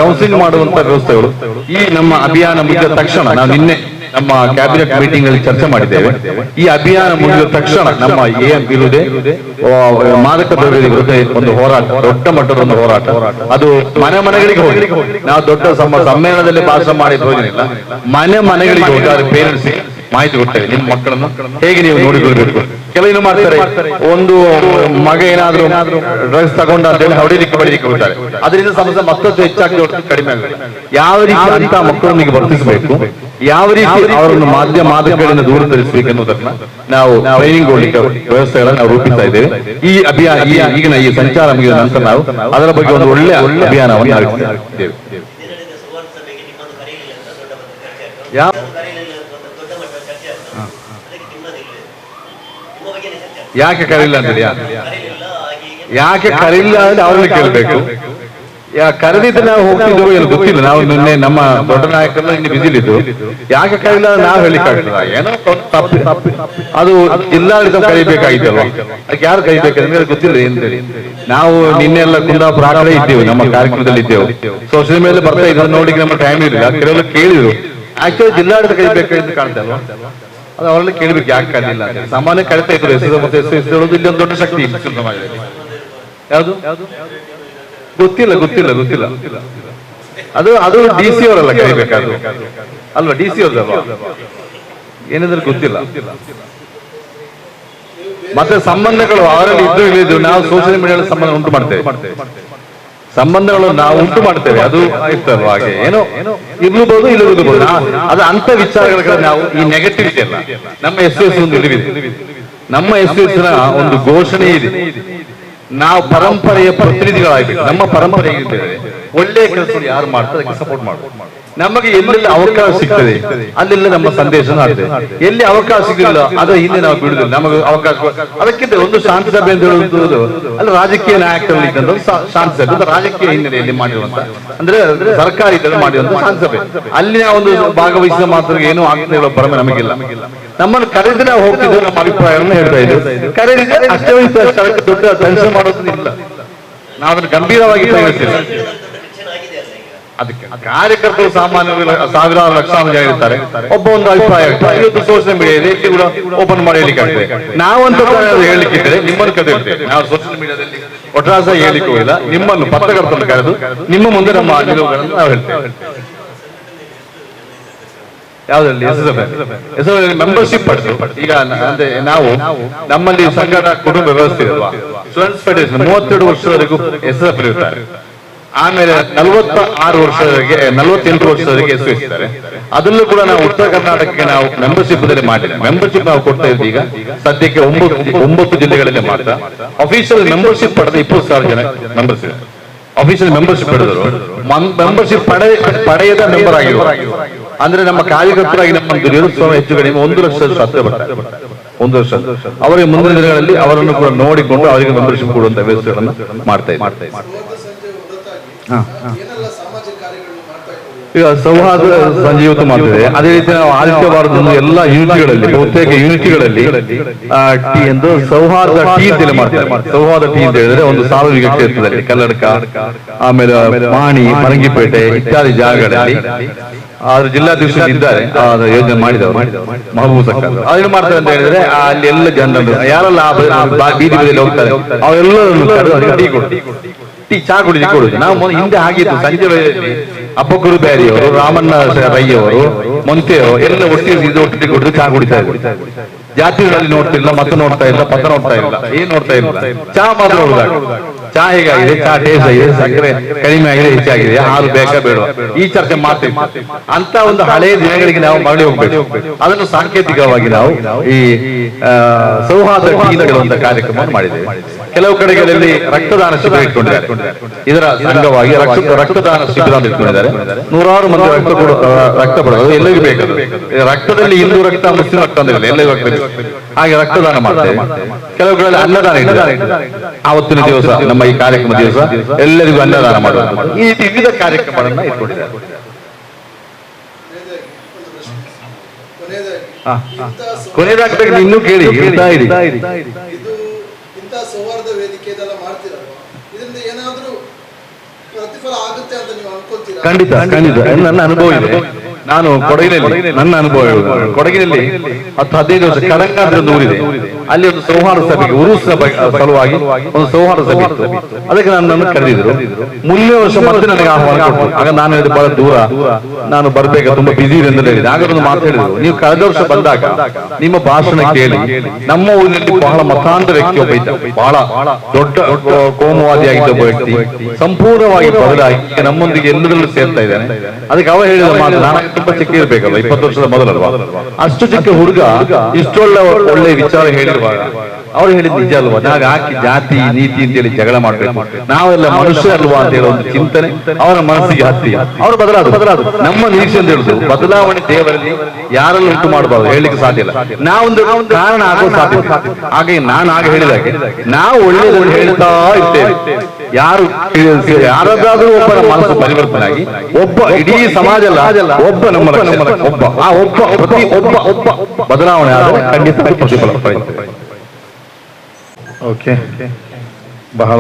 ಕೌನ್ಸಿಲ್ ಮಾಡುವಂತ ವ್ಯವಸ್ಥೆಗಳು. ಈ ನಮ್ಮ ಅಭಿಯಾನ ಮುಗಿದ ತಕ್ಷಣ ನಾವು ನಿನ್ನೆ ನಮ್ಮ ಕ್ಯಾಬಿನೆಟ್ ಮೀಟಿಂಗ್ ಅಲ್ಲಿ ಚರ್ಚೆ ಮಾಡಿದ್ದೇವೆ. ಈ ಅಭಿಯಾನ ಮುಗಿದ ತಕ್ಷಣ ನಮ್ಮ ಎಂ ಆ, ಮಾದಕ ದ್ರವ್ಯದ ವಿರುದ್ಧ ಒಂದು ಹೋರಾಟ ದೊಡ್ಡ ಮಟ್ಟದ ಒಂದು ಹೋರಾಟ. ಅದು ಮನೆ ಮನೆಗಳಿಗೆ ಹೋಗಿ. ನಾವು ದೊಡ್ಡ ಸಮ್ಮ ಸಮ್ಮೇಳನದಲ್ಲಿ ಭಾಷಣ ಮಾಡಿ ಹೋಗಿರಲಿಲ್ಲ. ಮನೆ ಮನೆಗಳಿಗೆ ಹೋಗಿ ಪೇರೆಂಟ್ಸ್ ಮಾಹಿತಿ ಕೊಡ್ತೇವೆ ನಿಮ್ಮ ಮಕ್ಕಳನ್ನು ಹೇಗೆ ನೀವು ನೋಡಿಕೊಳ್ಬೇಕು? ಕೆಲವೇನು ಮಾಡ್ತಾರೆ. ಒಂದು ಮಗ ಏನಾದ್ರೂ ಡ್ರಗ್ಸ್ ತಗೊಂಡ ಅಂತ ಹೇಳಿ ಹೊಡಿಲಿಕ್ಕೆ ಹೊಡಿಲಿಕ್ಕೆ ಹೋಗ್ತಾರೆ ಅದರಿಂದ ಸಮಸ್ಯೆ ಮತ್ತಷ್ಟು ಹೆಚ್ಚಾಗಿ ಕಡಿಮೆ ಆಗುತ್ತೆ. ಯಾವ ರೀತಿ ಅಂತ ಮಕ್ಕಳೊಂದಿಗೆ ವರ್ತಿಸಬೇಕು? ಯಾವ ರೀತಿ ಅವರನ್ನು ಮಾಧ್ಯ ಮಾದಕಗಳಿಂದ ದೂರ ತರಿಸಬೇಕೆನ್ನುವುದನ್ನ ನಾವು ಟ್ರೈನಿಂಗ್ ಕೊಡಲಿಕ್ಕೆ ವ್ಯವಸ್ಥೆಗಳನ್ನು ನಾವು ರೂಪಿಸ್ತಾ ಇದ್ದೇವೆ. ಈ ಅಭಿಯಾನ ಈಗಿನ ಈ ಸಂಚಾರ ಮುಗಿದ ನಂತರ ನಾವು ಅದರ ಬಗ್ಗೆ ಒಂದು ಒಳ್ಳೆ ಅಭಿಯಾನವನ್ನು ಅಂತ ಆಯ್ತು ಯಾವ- ಅಂತ. ಯಾಕೆ ಕರೀಲಿಲ್ಲ ಹೀಗೆ ಯಾಕೆ ಕರೀಲಿಲ್ಲ ಅಂದ್ರೆ ಅವ್ರನ್ನ ಕೇಳಬೇಕು. ಯಾ ಕರೆದಿದ್ದು ನಾವು ಹೋಗ್ತಿದ್ದೋ ಏನು ಗೊತ್ತಿಲ್ಲ ನಾವು ನಿನ್ನೆ ನಮ್ಮ ದೊಡ್ಡ ನಾಯಕರನ್ನ ಇಲ್ಲಿ ಬಿಸಿಲಿದ್ದು ಯಾಕೆ ಕರೀಲಿಲ್ಲ ಅಂತ ನಾವು ಹೇಳಿಕ್ಕಾಗ್ತದ ಏನೋ ತಪ್ಪು ತಪ್ಪಿ ಅದು ಜಿಲ್ಲಾಡಳಿತ ಕರಿಬೇಕಾಗಿದ್ದಲ್ವಾ ಅದಕ್ಕೆ ಯಾರು ಕರಿಬೇಕಂದ್ರೆ ಗೊತ್ತಿಲ್ಲ ಅಂತೇಳಿ ನಾವು ನಿನ್ನೆಲ್ಲ ಕುಂದಾಪುರ ಆ ಕಡೆ ಇದ್ದೇವೆ ನಮ್ಮ ಕಾರ್ಯಕ್ರಮದಲ್ಲಿ ಇದ್ದೇವೆ ಸೋಷಿಯಲ್ ಮೀಡಿಯಾ ಬರ್ತಾ ಇದ್ದಾರೆ ನೋಡಿ ನಮ್ಮ ಟೈಮ್ ಇರಲಿಲ್ಲ ಕೆಲವೆಲ್ಲ ಕೇಳಿದ್ರು ಆಕ್ಚುಲಿ ಜಿಲ್ಲಾಡಳಿತ ಕರಿಬೇಕಂತ ಕಾಣ್ತಲ್ವಾ ಅದು ಅವರಲ್ಲಿ ಕೇಳಬೇಕು ಯಾಕೆ ಕರೀಲಿಲ್ಲ ಸಾಮಾನ್ಯ ಕರಿತಾ ಇದ್ರು ಎಸ್ ಮತ್ತೆ ಎಸ್ ಎಸ್ ಹೇಳೋದು ಇಲ್ಲಿ ಒಂದು ದೊಡ್ಡ ಶಕ್ತಿ ಯಾವುದು ಗೊತ್ತಿಲ್ಲ ಗೊತ್ತಿಲ್ಲ ಗೊತ್ತಿಲ್ಲ. ಅದು ಅದು ಡಿ ಸಿ ಅವರಲ್ಲ ಕರಿಬೇಕಾದ್ರು ಅಲ್ವಾ ಡಿ ಸಿ ಅವ್ರದಲ್ವಾ ಏನಂದ್ರೆ ಗೊತ್ತಿಲ್ಲ. ಮತ್ತೆ ಸಂಬಂಧಗಳು ಅವರಲ್ಲಿ ಇದ್ದು ಇಲ್ಲಿದ್ದು ನಾವು ಸೋಷಿಯಲ್ ಮೀಡಿಯಾ ಸಂಬಂಧ ಉಂಟು ಮಾಡ್ತೇವೆ. ಸಂಬಂಧಗಳು ನಾವು ಉಂಟು ಮಾಡ್ತೇವೆ. ಅದು ಇರ್ತಲ್ವ ಹಾಗೆ? ಏನೋ ಇರ್ಲಬಹುದು ಇಲ್ಲಬಹುದು ಅದು ಅಂತ ವಿಚಾರಗಳ ನಾವು ಈ ನೆಗೆಟಿವಿಟಿ ಅಲ್ಲ. ನಮ್ಮ ಎಸ್ ಎಸ್ ಒಂದು ಇಳಿವಿದೆ. ನಮ್ಮ ಎಸ್ ಎಸ್ನ ಒಂದು ಘೋಷಣೆ ಇದೆ. ನಾವು ಪರಂಪರೆಯ ಪ್ರತಿನಿಧಿಗಳಾಗಬೇಕು. ನಮ್ಮ ಪರಂಪರೆ ಒಳ್ಳೆ ಒಳ್ಳೆಯ ಕೆಲಸ ಯಾರು ಮಾಡ್ತಾರೆ ಸಪೋರ್ಟ್ ಮಾಡಬೇಕು. ನಮಗೆ ಎಲ್ಲೆಲ್ಲಿ ಅವಕಾಶ ಸಿಗ್ತದೆ, ಅಲ್ಲೆಲ್ಲ ನಮ್ಮ ಸಂದೇಶ ಎಲ್ಲಿ ಅವಕಾಶ ಸಿಗಲಿಲ್ಲ ಅದರ ಹಿಂದೆ ನಾವು ಬಿಡುದಿಲ್ಲ ನಮಗೆ ಅವಕಾಶ ಅದಕ್ಕಿಂತ ಒಂದು ಶಾಂತಿ ಸಭೆ ಅಂತ ಹೇಳುವುದು ಅಲ್ಲ ರಾಜಕೀಯ ನಾಯಕರಲ್ಲಿ ಇದ್ದಂತ ಶಾಂತಿ ಸಭೆ ರಾಜಕೀಯ ಹಿನ್ನೆಲೆಯಲ್ಲಿ ಮಾಡಿರುವಂತ, ಅಂದ್ರೆ ಸರ್ಕಾರ ಇದ್ದಲ್ಲಿ ಮಾಡಿರುವಂತ ಶಾಂತಿ ಸಭೆ. ಅಲ್ಲಿ ಒಂದು ಭಾಗವಹಿಸಿದ ಮಾತ್ರ ಏನು ಆಗ್ತದೆ ಹೇಳೋ ಭರಮೆ ನಮಗಿಲ್ಲ. ನಮ್ಮನ್ನು ಕರೆದ್ರೆ ನಾವು ನಮ್ಮ ಅಭಿಪ್ರಾಯವನ್ನು ಹೇಳ್ತಾ ಇದ್ದೇವೆ. ಕರೆದಿದ್ರೆ ಅಷ್ಟೇ ದೊಡ್ಡ ಟೆನ್ಷನ್ ಮಾಡೋದಿಲ್ಲ ನಾವು ಅದನ್ನು ಗಂಭೀರವಾಗಿ ಪರಿಗಣಿಸ್ತೇವೆ ದೊಡ್ಡ ಭಿಕ್ಷಣ ಆಗಿದೆ ಅಲ್ಲ ಈಗ ಅದಕ್ಕೆ ಕಾರ್ಯಕರ್ತರು ಸಾಮಾನ್ಯ ಸಾವಿರಾರು ಲಕ್ಷಾಂತರ ಜನ ಇರ್ತಾರೆ ಒಬ್ಬ ಒಂದು ಅಭಿಪ್ರಾಯ. ಇವತ್ತು ಸೋಷಿಯಲ್ ಮೀಡಿಯಾ ಇದೆ ಕೂಡ ಓಪನ್ ಮಾಡಿ ಹೇಳಿಕ್ಕೆ ಆಗ್ತದೆ ನಾವಂತ ಹೇಳಿಕ್ಕಿದ್ರೆ ನಿಮ್ಮನ್ನು ಕದಿರ್ತೇವೆ ನಾವು ಸೋಷಿಯಲ್ ಮೀಡಿಯಾದಲ್ಲಿ ಒಟ್ರಾಸ ಹೇಳಿಕ್ಕೆ ಇಲ್ಲ. ನಿಮ್ಮನ್ನು ಪತ್ರಕರ್ತರನ್ನು ಕರೆದು ನಿಮ್ಮ ಮುಂದೆ ನಮ್ಮ ನಿಲುವುಗಳನ್ನು ನಾವು ಹೇಳ್ತೇವೆ. ಯಾವ್ದ್ರಲ್ಲಿ? ಎಸ್ ಮೆಂಬರ್ಶಿಪ್ ಪಡೆದು ಈಗ ಅಂದ್ರೆ ನಾವು ನಮ್ಮಲ್ಲಿ ಸಂಘಟ ಕುಟುಂಬ ವ್ಯವಸ್ಥೆ ಇರುವ ಸ್ಟೂಡೆಂಟ್ಸ್ ಫೆಡರೇಷನ್ ಮೂವತ್ತೆರಡು ವರ್ಷದವರೆಗೂ ಎಸ್ ಎಫ್ ಆಮೇಲೆ ನಲವತ್ತ ಆರು ವರ್ಷದವರೆಗೆ, ನಲವತ್ತೆಂಟು ವರ್ಷದವರೆಗೆ ಎಸ್ ಇರ್ತಾರೆ ಅದರಲ್ಲೂ ಕೂಡ ನಾವು ಉತ್ತರ ಕರ್ನಾಟಕಕ್ಕೆ ನಾವು ಮೆಂಬರ್ಶಿಪ್ ಮಾಡಿಲ್ಲ ಮೆಂಬರ್ಶಿಪ್ ನಾವು ಕೊಡ್ತಾ ಇದ್ದೀಗ ಸದ್ಯಕ್ಕೆ ಒಂಬತ್ತು ಒಂಬತ್ತು ಜಿಲ್ಲೆಗಳಲ್ಲಿ ಮಾತ್ರ. ಅಫಿಷಿಯಲ್ ಮೆಂಬರ್ಶಿಪ್ ಪಡೆದ ಇಪ್ಪತ್ತು ಸಾವಿರ ಜನ ಮೆಂಬರ್ಸ್ ಅಫಿಷಿಯಲ್ ಮೆಂಬರ್ಶಿಪ್ ಪಡೆದರು ಮೆಂಬರ್ಶಿಪ್ ಪಡೆ, ಪಡೆಯದ ಮೆಂಬರ್ ಆಗಿರುವ, ಅಂದ್ರೆ ನಮ್ಮ ಕಾರ್ಯಕರ್ತರಾಗಿ ನಮ್ಮ ನಿರುತ್ಸವ ಹೆಚ್ಚು ಕಡಿಮೆ ಒಂದು ಲಕ್ಷ ಬರ್ತಾರೆ. ಒಂದು ವರ್ಷ ಅವರಿಗೆ ಮುಂದಿನ ದಿನಗಳಲ್ಲಿ ಅವರನ್ನು ಕೂಡ ನೋಡಿಕೊಂಡು ಅವರಿಗೆ ಮೆಂಬರ್ಶಿಪ್ ಕೊಡುವಂತ ವ್ಯವಸ್ಥೆಗಳನ್ನು ಮಾಡ್ತಾ ಇದ್ದೀವಿ ಈಗ ಸೌಹಾರ್ದ ಸಂಜೆ ಇವತ್ತು ಮಾಡ್ತೇವೆ ಅದೇ ರೀತಿ ನಾವು ಆದಿತ್ಯ ಭಾರತದ ಎಲ್ಲ ಯೂನಿಟ್ಗಳಲ್ಲಿ ಬಹುತೇಕ ಯೂನಿಟ್ಗಳಲ್ಲಿ ಆ, ಟೀ ಎಂದು ಸೌಹಾರ್ದ ಟೀ ಅಂತೇಳಿ ಮಾಡ್ತಾರೆ. ಸೌಹಾರ್ದ ಟೀ ಅಂತ ಹೇಳಿದ್ರೆ ಒಂದು ಸಾರ್ವಜನಿಕ ಕ್ಷೇತ್ರದಲ್ಲಿ ಕಲ್ಲಡ್ಕ ಆಮೇಲೆ ಮಾಣಿ ಮರಂಗಿಪೇಟೆ ಇತ್ಯಾದಿ ಜಾಗಗಳಲ್ಲಿ ಆದ್ರೆ ಜಿಲ್ಲಾಧ್ಯಕ್ಷರು ಇದ್ದಾರೆ. ಆ ಯೋಜನೆ ಮಾಡಿದವರು. ಮಹಬೂಬ್ ಸರ್ಕಾರ ಅದೇನು ಮಾಡ್ತಾರೆ ಅಂತ ಹೇಳಿದ್ರೆ ಆ ಅಲ್ಲಿ ಎಲ್ಲ ಜನರು ಯಾರೆಲ್ಲ ಬೀದಿ ಬದಿಯಲ್ಲಿ ಹೋಗ್ತಾರೆ. ಅವರೆಲ್ಲರನ್ನು ಕರೆದು ಅವರಿಗೆ ಟೀ ಕೊಡು ಟೀ ಚಾ ಕುಡಿದು ಕೊಡುದು ನಾವು ಮೊನ್ನೆ ಹಿಂದೆ ಆಗಿತ್ತು ಸಂಜೆ ವೇಳೆಯಲ್ಲಿ ಅಪ್ಪಗುರು ಬ್ಯಾರಿಯವರು ರಾಮಣ್ಣ ರೈ ಅವರು ಮೊಂತೆಯವರು ಎಲ್ಲ ಒಟ್ಟಿ ಇದು ಒಟ್ಟಿಗೆ ಕುಡಿದು ಚಾ ಕುಡಿತಾ ಇದ್ರು. ಜಾತಿಗಳಲ್ಲಿ ನೋಡ್ತಿಲ್ಲ ಮತ್ತೆ ನೋಡ್ತಾ ಇಲ್ಲ ಪಥ ನೋಡ್ತಾ ಇಲ್ಲ ಏನ್ ನೋಡ್ತಾ ಇಲ್ಲ ಚಾ ಮಾತ್ರ ಚಾ ಹೇಗಾಗಿದೆ? ಚಾ ಟೇಸ್ಟ್ ಆಗಿದೆ. ಸಕ್ಕರೆ ಕಡಿಮೆ ಆಗಿದೆ ಹೆಚ್ಚಾಗಿದೆ. ಹಾಲು ಬೇಕಾ ಬೇಡ ಈ ಚರ್ಚೆ ಮಾಡ್ತೇವೆ ಅಂತ ಒಂದು ಹಳೆಯ ದಿನಗಳಿಗೆ ನಾವು ಮರಳಿ ಹೋಗ್ಬೇಕು. ಅದನ್ನು ಸಾಂಕೇತಿಕವಾಗಿ ನಾವು ಈ ಸೌಹಾರ್ದ ಕಾರ್ಯಕ್ರಮ ಕಾರ್ಯಕ್ರಮವನ್ನು ಮಾಡಿದ್ದೇವೆ. ಕೆಲವು ಕಡೆಗಳಲ್ಲಿ ರಕ್ತದಾನ ಶಿಬಿರ ಇಟ್ಕೊಂಡಿದ್ದಾರೆ. ಇದರ ಅಂಗವಾಗಿ ರಕ್ತ ರಕ್ತದಾನ ಶಿಬಿರ ಅಂತ ಇಟ್ಕೊಂಡಿದ್ದಾರೆ. ನೂರಾರು ಮಂದಿ ರಕ್ತ ಕೊಡ ರಕ್ತ ಪಡೆದು ಎಲ್ಲರಿಗೂ ಬೇಕು ಈ ರಕ್ತದಲ್ಲಿ ಹಿಂದೂ ರಕ್ತ ಮುಸ್ಲಿಂ ರಕ್ತ ಅಂತ ಎಲ್ಲರಿಗೂ ಹಾಗೆ ರಕ್ತದಾನ ಮಾಡ್ತೇವೆ ಕೆಲವು ಕಡೆ ಅನ್ನದಾನ ಇಟ್ಟಿದ್ದಾರೆ. ಆವತ್ತಿನ ದಿವಸ ನಮ್ಮ ಈ ಕಾರ್ಯಕ್ರಮ ದಿವಸ ಎಲ್ಲರಿಗೂ ಅನ್ನದಾನ ಮಾಡುವ ಈ ವಿವಿಧ ಕಾರ್ಯಕ್ರಮಗಳನ್ನ ಇಟ್ಕೊಂಡಿದ್ದಾರೆ. ಕೊನೆಯದಾಗಬೇಕು ಇನ್ನೂ ಕೇಳಿ ಹೇಳ್ತಾ ಇರಿ ಇದು ಇಂಥ ಸೌಹಾರ್ದ ವೇದಿಕೆ ಇದೆಲ್ಲ ಮಾಡ್ತಿರಲ್ವಾ ಇದರಿಂದ ಏನಾದ್ರೂ ಪ್ರತಿಫಲ ಆಗುತ್ತೆ ಅಂತ ನೀವು ಅನ್ಕೊಳ್ತೀರಾ? ಖಂಡಿತ ಖಂಡಿತ. ನನ್ನ ಅನುಭವ ಇದೆ. ನಾನು ಕೊಡಗಿನಲ್ಲಿ ನನ್ನ ಅನುಭವ ಕೊಡಗಿನಲ್ಲಿ ಹತ್ತು ಹದಿನೈದು ವರ್ಷ ಕಡಂಗ ಅಂತ ಒಂದು ಅಲ್ಲಿ ಒಂದು ಸೌಹಾರ್ದ ಸಭೆಗೆ ಉರು ಸಲುವಾಗಿ ಒಂದು ಸೌಹಾರ್ದ ಸಭೆ ಅದಕ್ಕೆ ನಾನು ನನ್ನ ಕರೆದಿದ್ರು. ಮುಂದಿನ ವರ್ಷ ಮತ್ತೆ ನನಗೆ ಆಹ್ವಾನ ಆಗ ನಾನು ಹೇಳಿದೆ, ಬಹಳ ದೂರ. ನಾನು ಬರ್ಬೇಕು ತುಂಬಾ ಬಿಸಿ ಇದೆ ಅಂತ ಹೇಳಿದೆ. ಆಗ ಒಂದು ಮಾತು ಹೇಳಿದ್ರು. ನೀವು ಕಳೆದ ವರ್ಷ ಬಂದಾಗ ನಿಮ್ಮ ಭಾಷಣ ಕೇಳಿ. ನಮ್ಮ ಊರಿನಲ್ಲಿ ಬಹಳ ಮತಾಂಧ ವ್ಯಕ್ತಿ ಒಬ್ಬ ಇದ್ದ. ಬಹಳ ದೊಡ್ಡ ಕೋಮುವಾದಿಯಾಗಿದ್ದ ಒಬ್ಬ ವ್ಯಕ್ತಿ. ಸಂಪೂರ್ಣವಾಗಿ ಬದಲಾಗಿ ನಮ್ಮೊಂದಿಗೆ ಎಲ್ಲದರಲ್ಲೂ ಸೇರ್ತಾ ಇದ್ದಾನೆ. ಅದಕ್ಕೆ ಅವ ಹೇಳಿದ ಮಾತು, ನಾನು ತುಂಬಾ ಚಿಕ್ಕ ಇರ್ಬೇಕಲ್ವ? ಇಪ್ಪತ್ತು ವರ್ಷದ ಮೊದಲಲ್ವಾ? ಅಷ್ಟು ಚಿಕ್ಕ ಹುಡುಗ ಇಷ್ಟೊಳ್ಳೆ ಒಳ್ಳೆ ವಿಚಾರ ಹೇಳಿರುವಾಗ ಅವ್ರು ಹೇಳಿದ್ ನಿಜ ಅಲ್ವಾ? ನಾವ್ ಯಾಕೆ ಜಾತಿ ನೀತಿ ಅಂತೇಳಿ ಜಗಳ ಮಾಡ್ಬೇಕು? ನಾವೆಲ್ಲ ಮನುಷ್ಯ ಅಲ್ವಾ ಅಂತ ಹೇಳೋ ಒಂದು ಚಿಂತನೆ? ಅವರ ಮನಸ್ಸಿಗೆ ಹತ್ತಿ ಅವರು ಬದಲಾದ ಬದಲಾದ ನಮ್ಮ ನಿರೀಕ್ಷೆ ಅಂತ ಹೇಳುದು ಬದಲಾವಣೆ ದೇವರಲ್ಲಿ ಯಾರನ್ನು ಉಂಟು ಮಾಡಬಾರ್ದು? ಹೇಳಲಿಕ್ಕೆ ಸಾಧ್ಯ ಇಲ್ಲ. ನಾವೊಂದು ಕಾರಣ ಆಗೋ ಸಾಧ್ಯ ಹಾಗೆ ನಾನು ಆಗ ಹೇಳಿದಾಗೆ. ನಾವು ಒಳ್ಳೆಯದನ್ನು ಹೇಳ್ತಾ ಇರ್ತೇವೆ. ಯಾರು ಯಾರದಾದ್ರೂ ಒಬ್ಬನ ಮನಸ್ಸು ಪರಿವರ್ತನೆ ಆಗಿ ಒಬ್ಬ ಇಡೀ ಸಮಾಜ ಅಲ್ಲ ಒಬ್ಬ ನಮ್ಮ ಒಬ್ಬ. ಆ ಒಬ್ಬ ಪ್ರತಿ ಒಬ್ಬ ಒಬ್ಬ ಬದಲಾವಣೆ ಆದರೆ ಖಂಡಿತ ಪ್ರತಿಫಲ ಓಕೆ. ಬಹಳ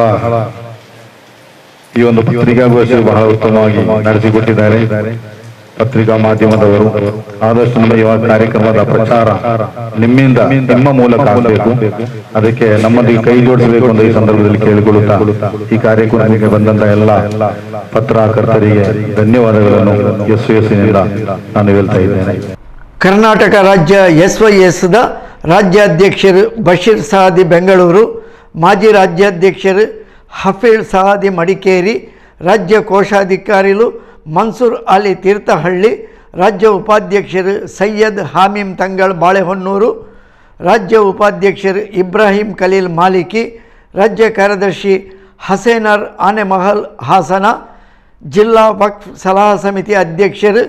ಈ ಒಂದು ಪತ್ರಿಕಾಗೋಷ್ಠಿ ಬಹಳ ಉತ್ತಮವಾಗಿ ನಡೆಸಿಕೊಟ್ಟಿದ್ದಾರೆ. ಪತ್ರಿಕಾ ಮಾಧ್ಯಮದವರು ಆದಷ್ಟು ನಮ್ಮ ಇವಾಗ ಕಾರ್ಯಕ್ರಮದ ಪ್ರಚಾರ ನಿಮ್ಮಿಂದ ನಿಮ್ಮ ಮೂಲಕ ಆಗಬೇಕು. ಅದಕ್ಕೆ ನಮ್ಮಲ್ಲಿ ಕೈ ಜೋಡಿಸಬೇಕು ಅಂತ ಈ ಸಂದರ್ಭದಲ್ಲಿ ಕೇಳಿಕೊಳ್ಳುತ್ತಾ ಈ ಕಾರ್ಯಕ್ರಮಕ್ಕೆ ಬಂದಂತ ಎಲ್ಲ ಪತ್ರಕರ್ತರಿಗೆ ಧನ್ಯವಾದಗಳನ್ನು ಎಸ್ ನಾನು ಹೇಳ್ತಾ ಇದ್ದೇನೆ. ಕರ್ನಾಟಕ ರಾಜ್ಯ ಎಸ್ ವೈ ಎಸ್ದ ರಾಜ್ಯಾಧ್ಯಕ್ಷರು ಬಶೀರ್ ಸಹಾದಿ ಬೆಂಗಳೂರು, ಮಾಜಿ ರಾಜ್ಯಾಧ್ಯಕ್ಷರು ಹಫೀಲ್ ಸಹಾದಿ ಮಡಿಕೇರಿ, ರಾಜ್ಯ ಕೋಶಾಧಿಕಾರಿಗಳು ಮನ್ಸೂರ್ ಅಲಿ ತೀರ್ಥಹಳ್ಳಿ ರಾಜ್ಯ ಉಪಾಧ್ಯಕ್ಷರು ಸೈಯದ್ ಹಾಮೀಮ್ ತಂಗಳ್ ಬಾಳೆಹೊನ್ನೂರು, ರಾಜ್ಯ ಉಪಾಧ್ಯಕ್ಷರು ಇಬ್ರಾಹಿಂ ಖಲೀಲ್ ಮಾಲಿಕಿ, ರಾಜ್ಯ ಕಾರ್ಯದರ್ಶಿ ಹಸೇನರ್ ಆನೆಮಹಲ್ ಹಾಸನ, ಜಿಲ್ಲಾ ವಕ್ಫ್ ಸಲಹಾ ಸಮಿತಿ ಅಧ್ಯಕ್ಷರು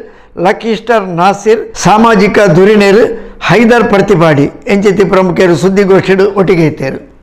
ಲಕಿಸ್ಟರ್ ನಾಸಿರ್, ಸಾಮಾಜಿಕ ಧುರಿಣರು ಹೈದರ್ ಪ್ರತಿಪಾಡಿ ಎಂಚಿತಿ ಪ್ರಮುಖರು ಸುದ್ದಿಗೋಷ್ಠಿಡು ಒಟ್ಟಿಗೆ ಇತ್ತೇರು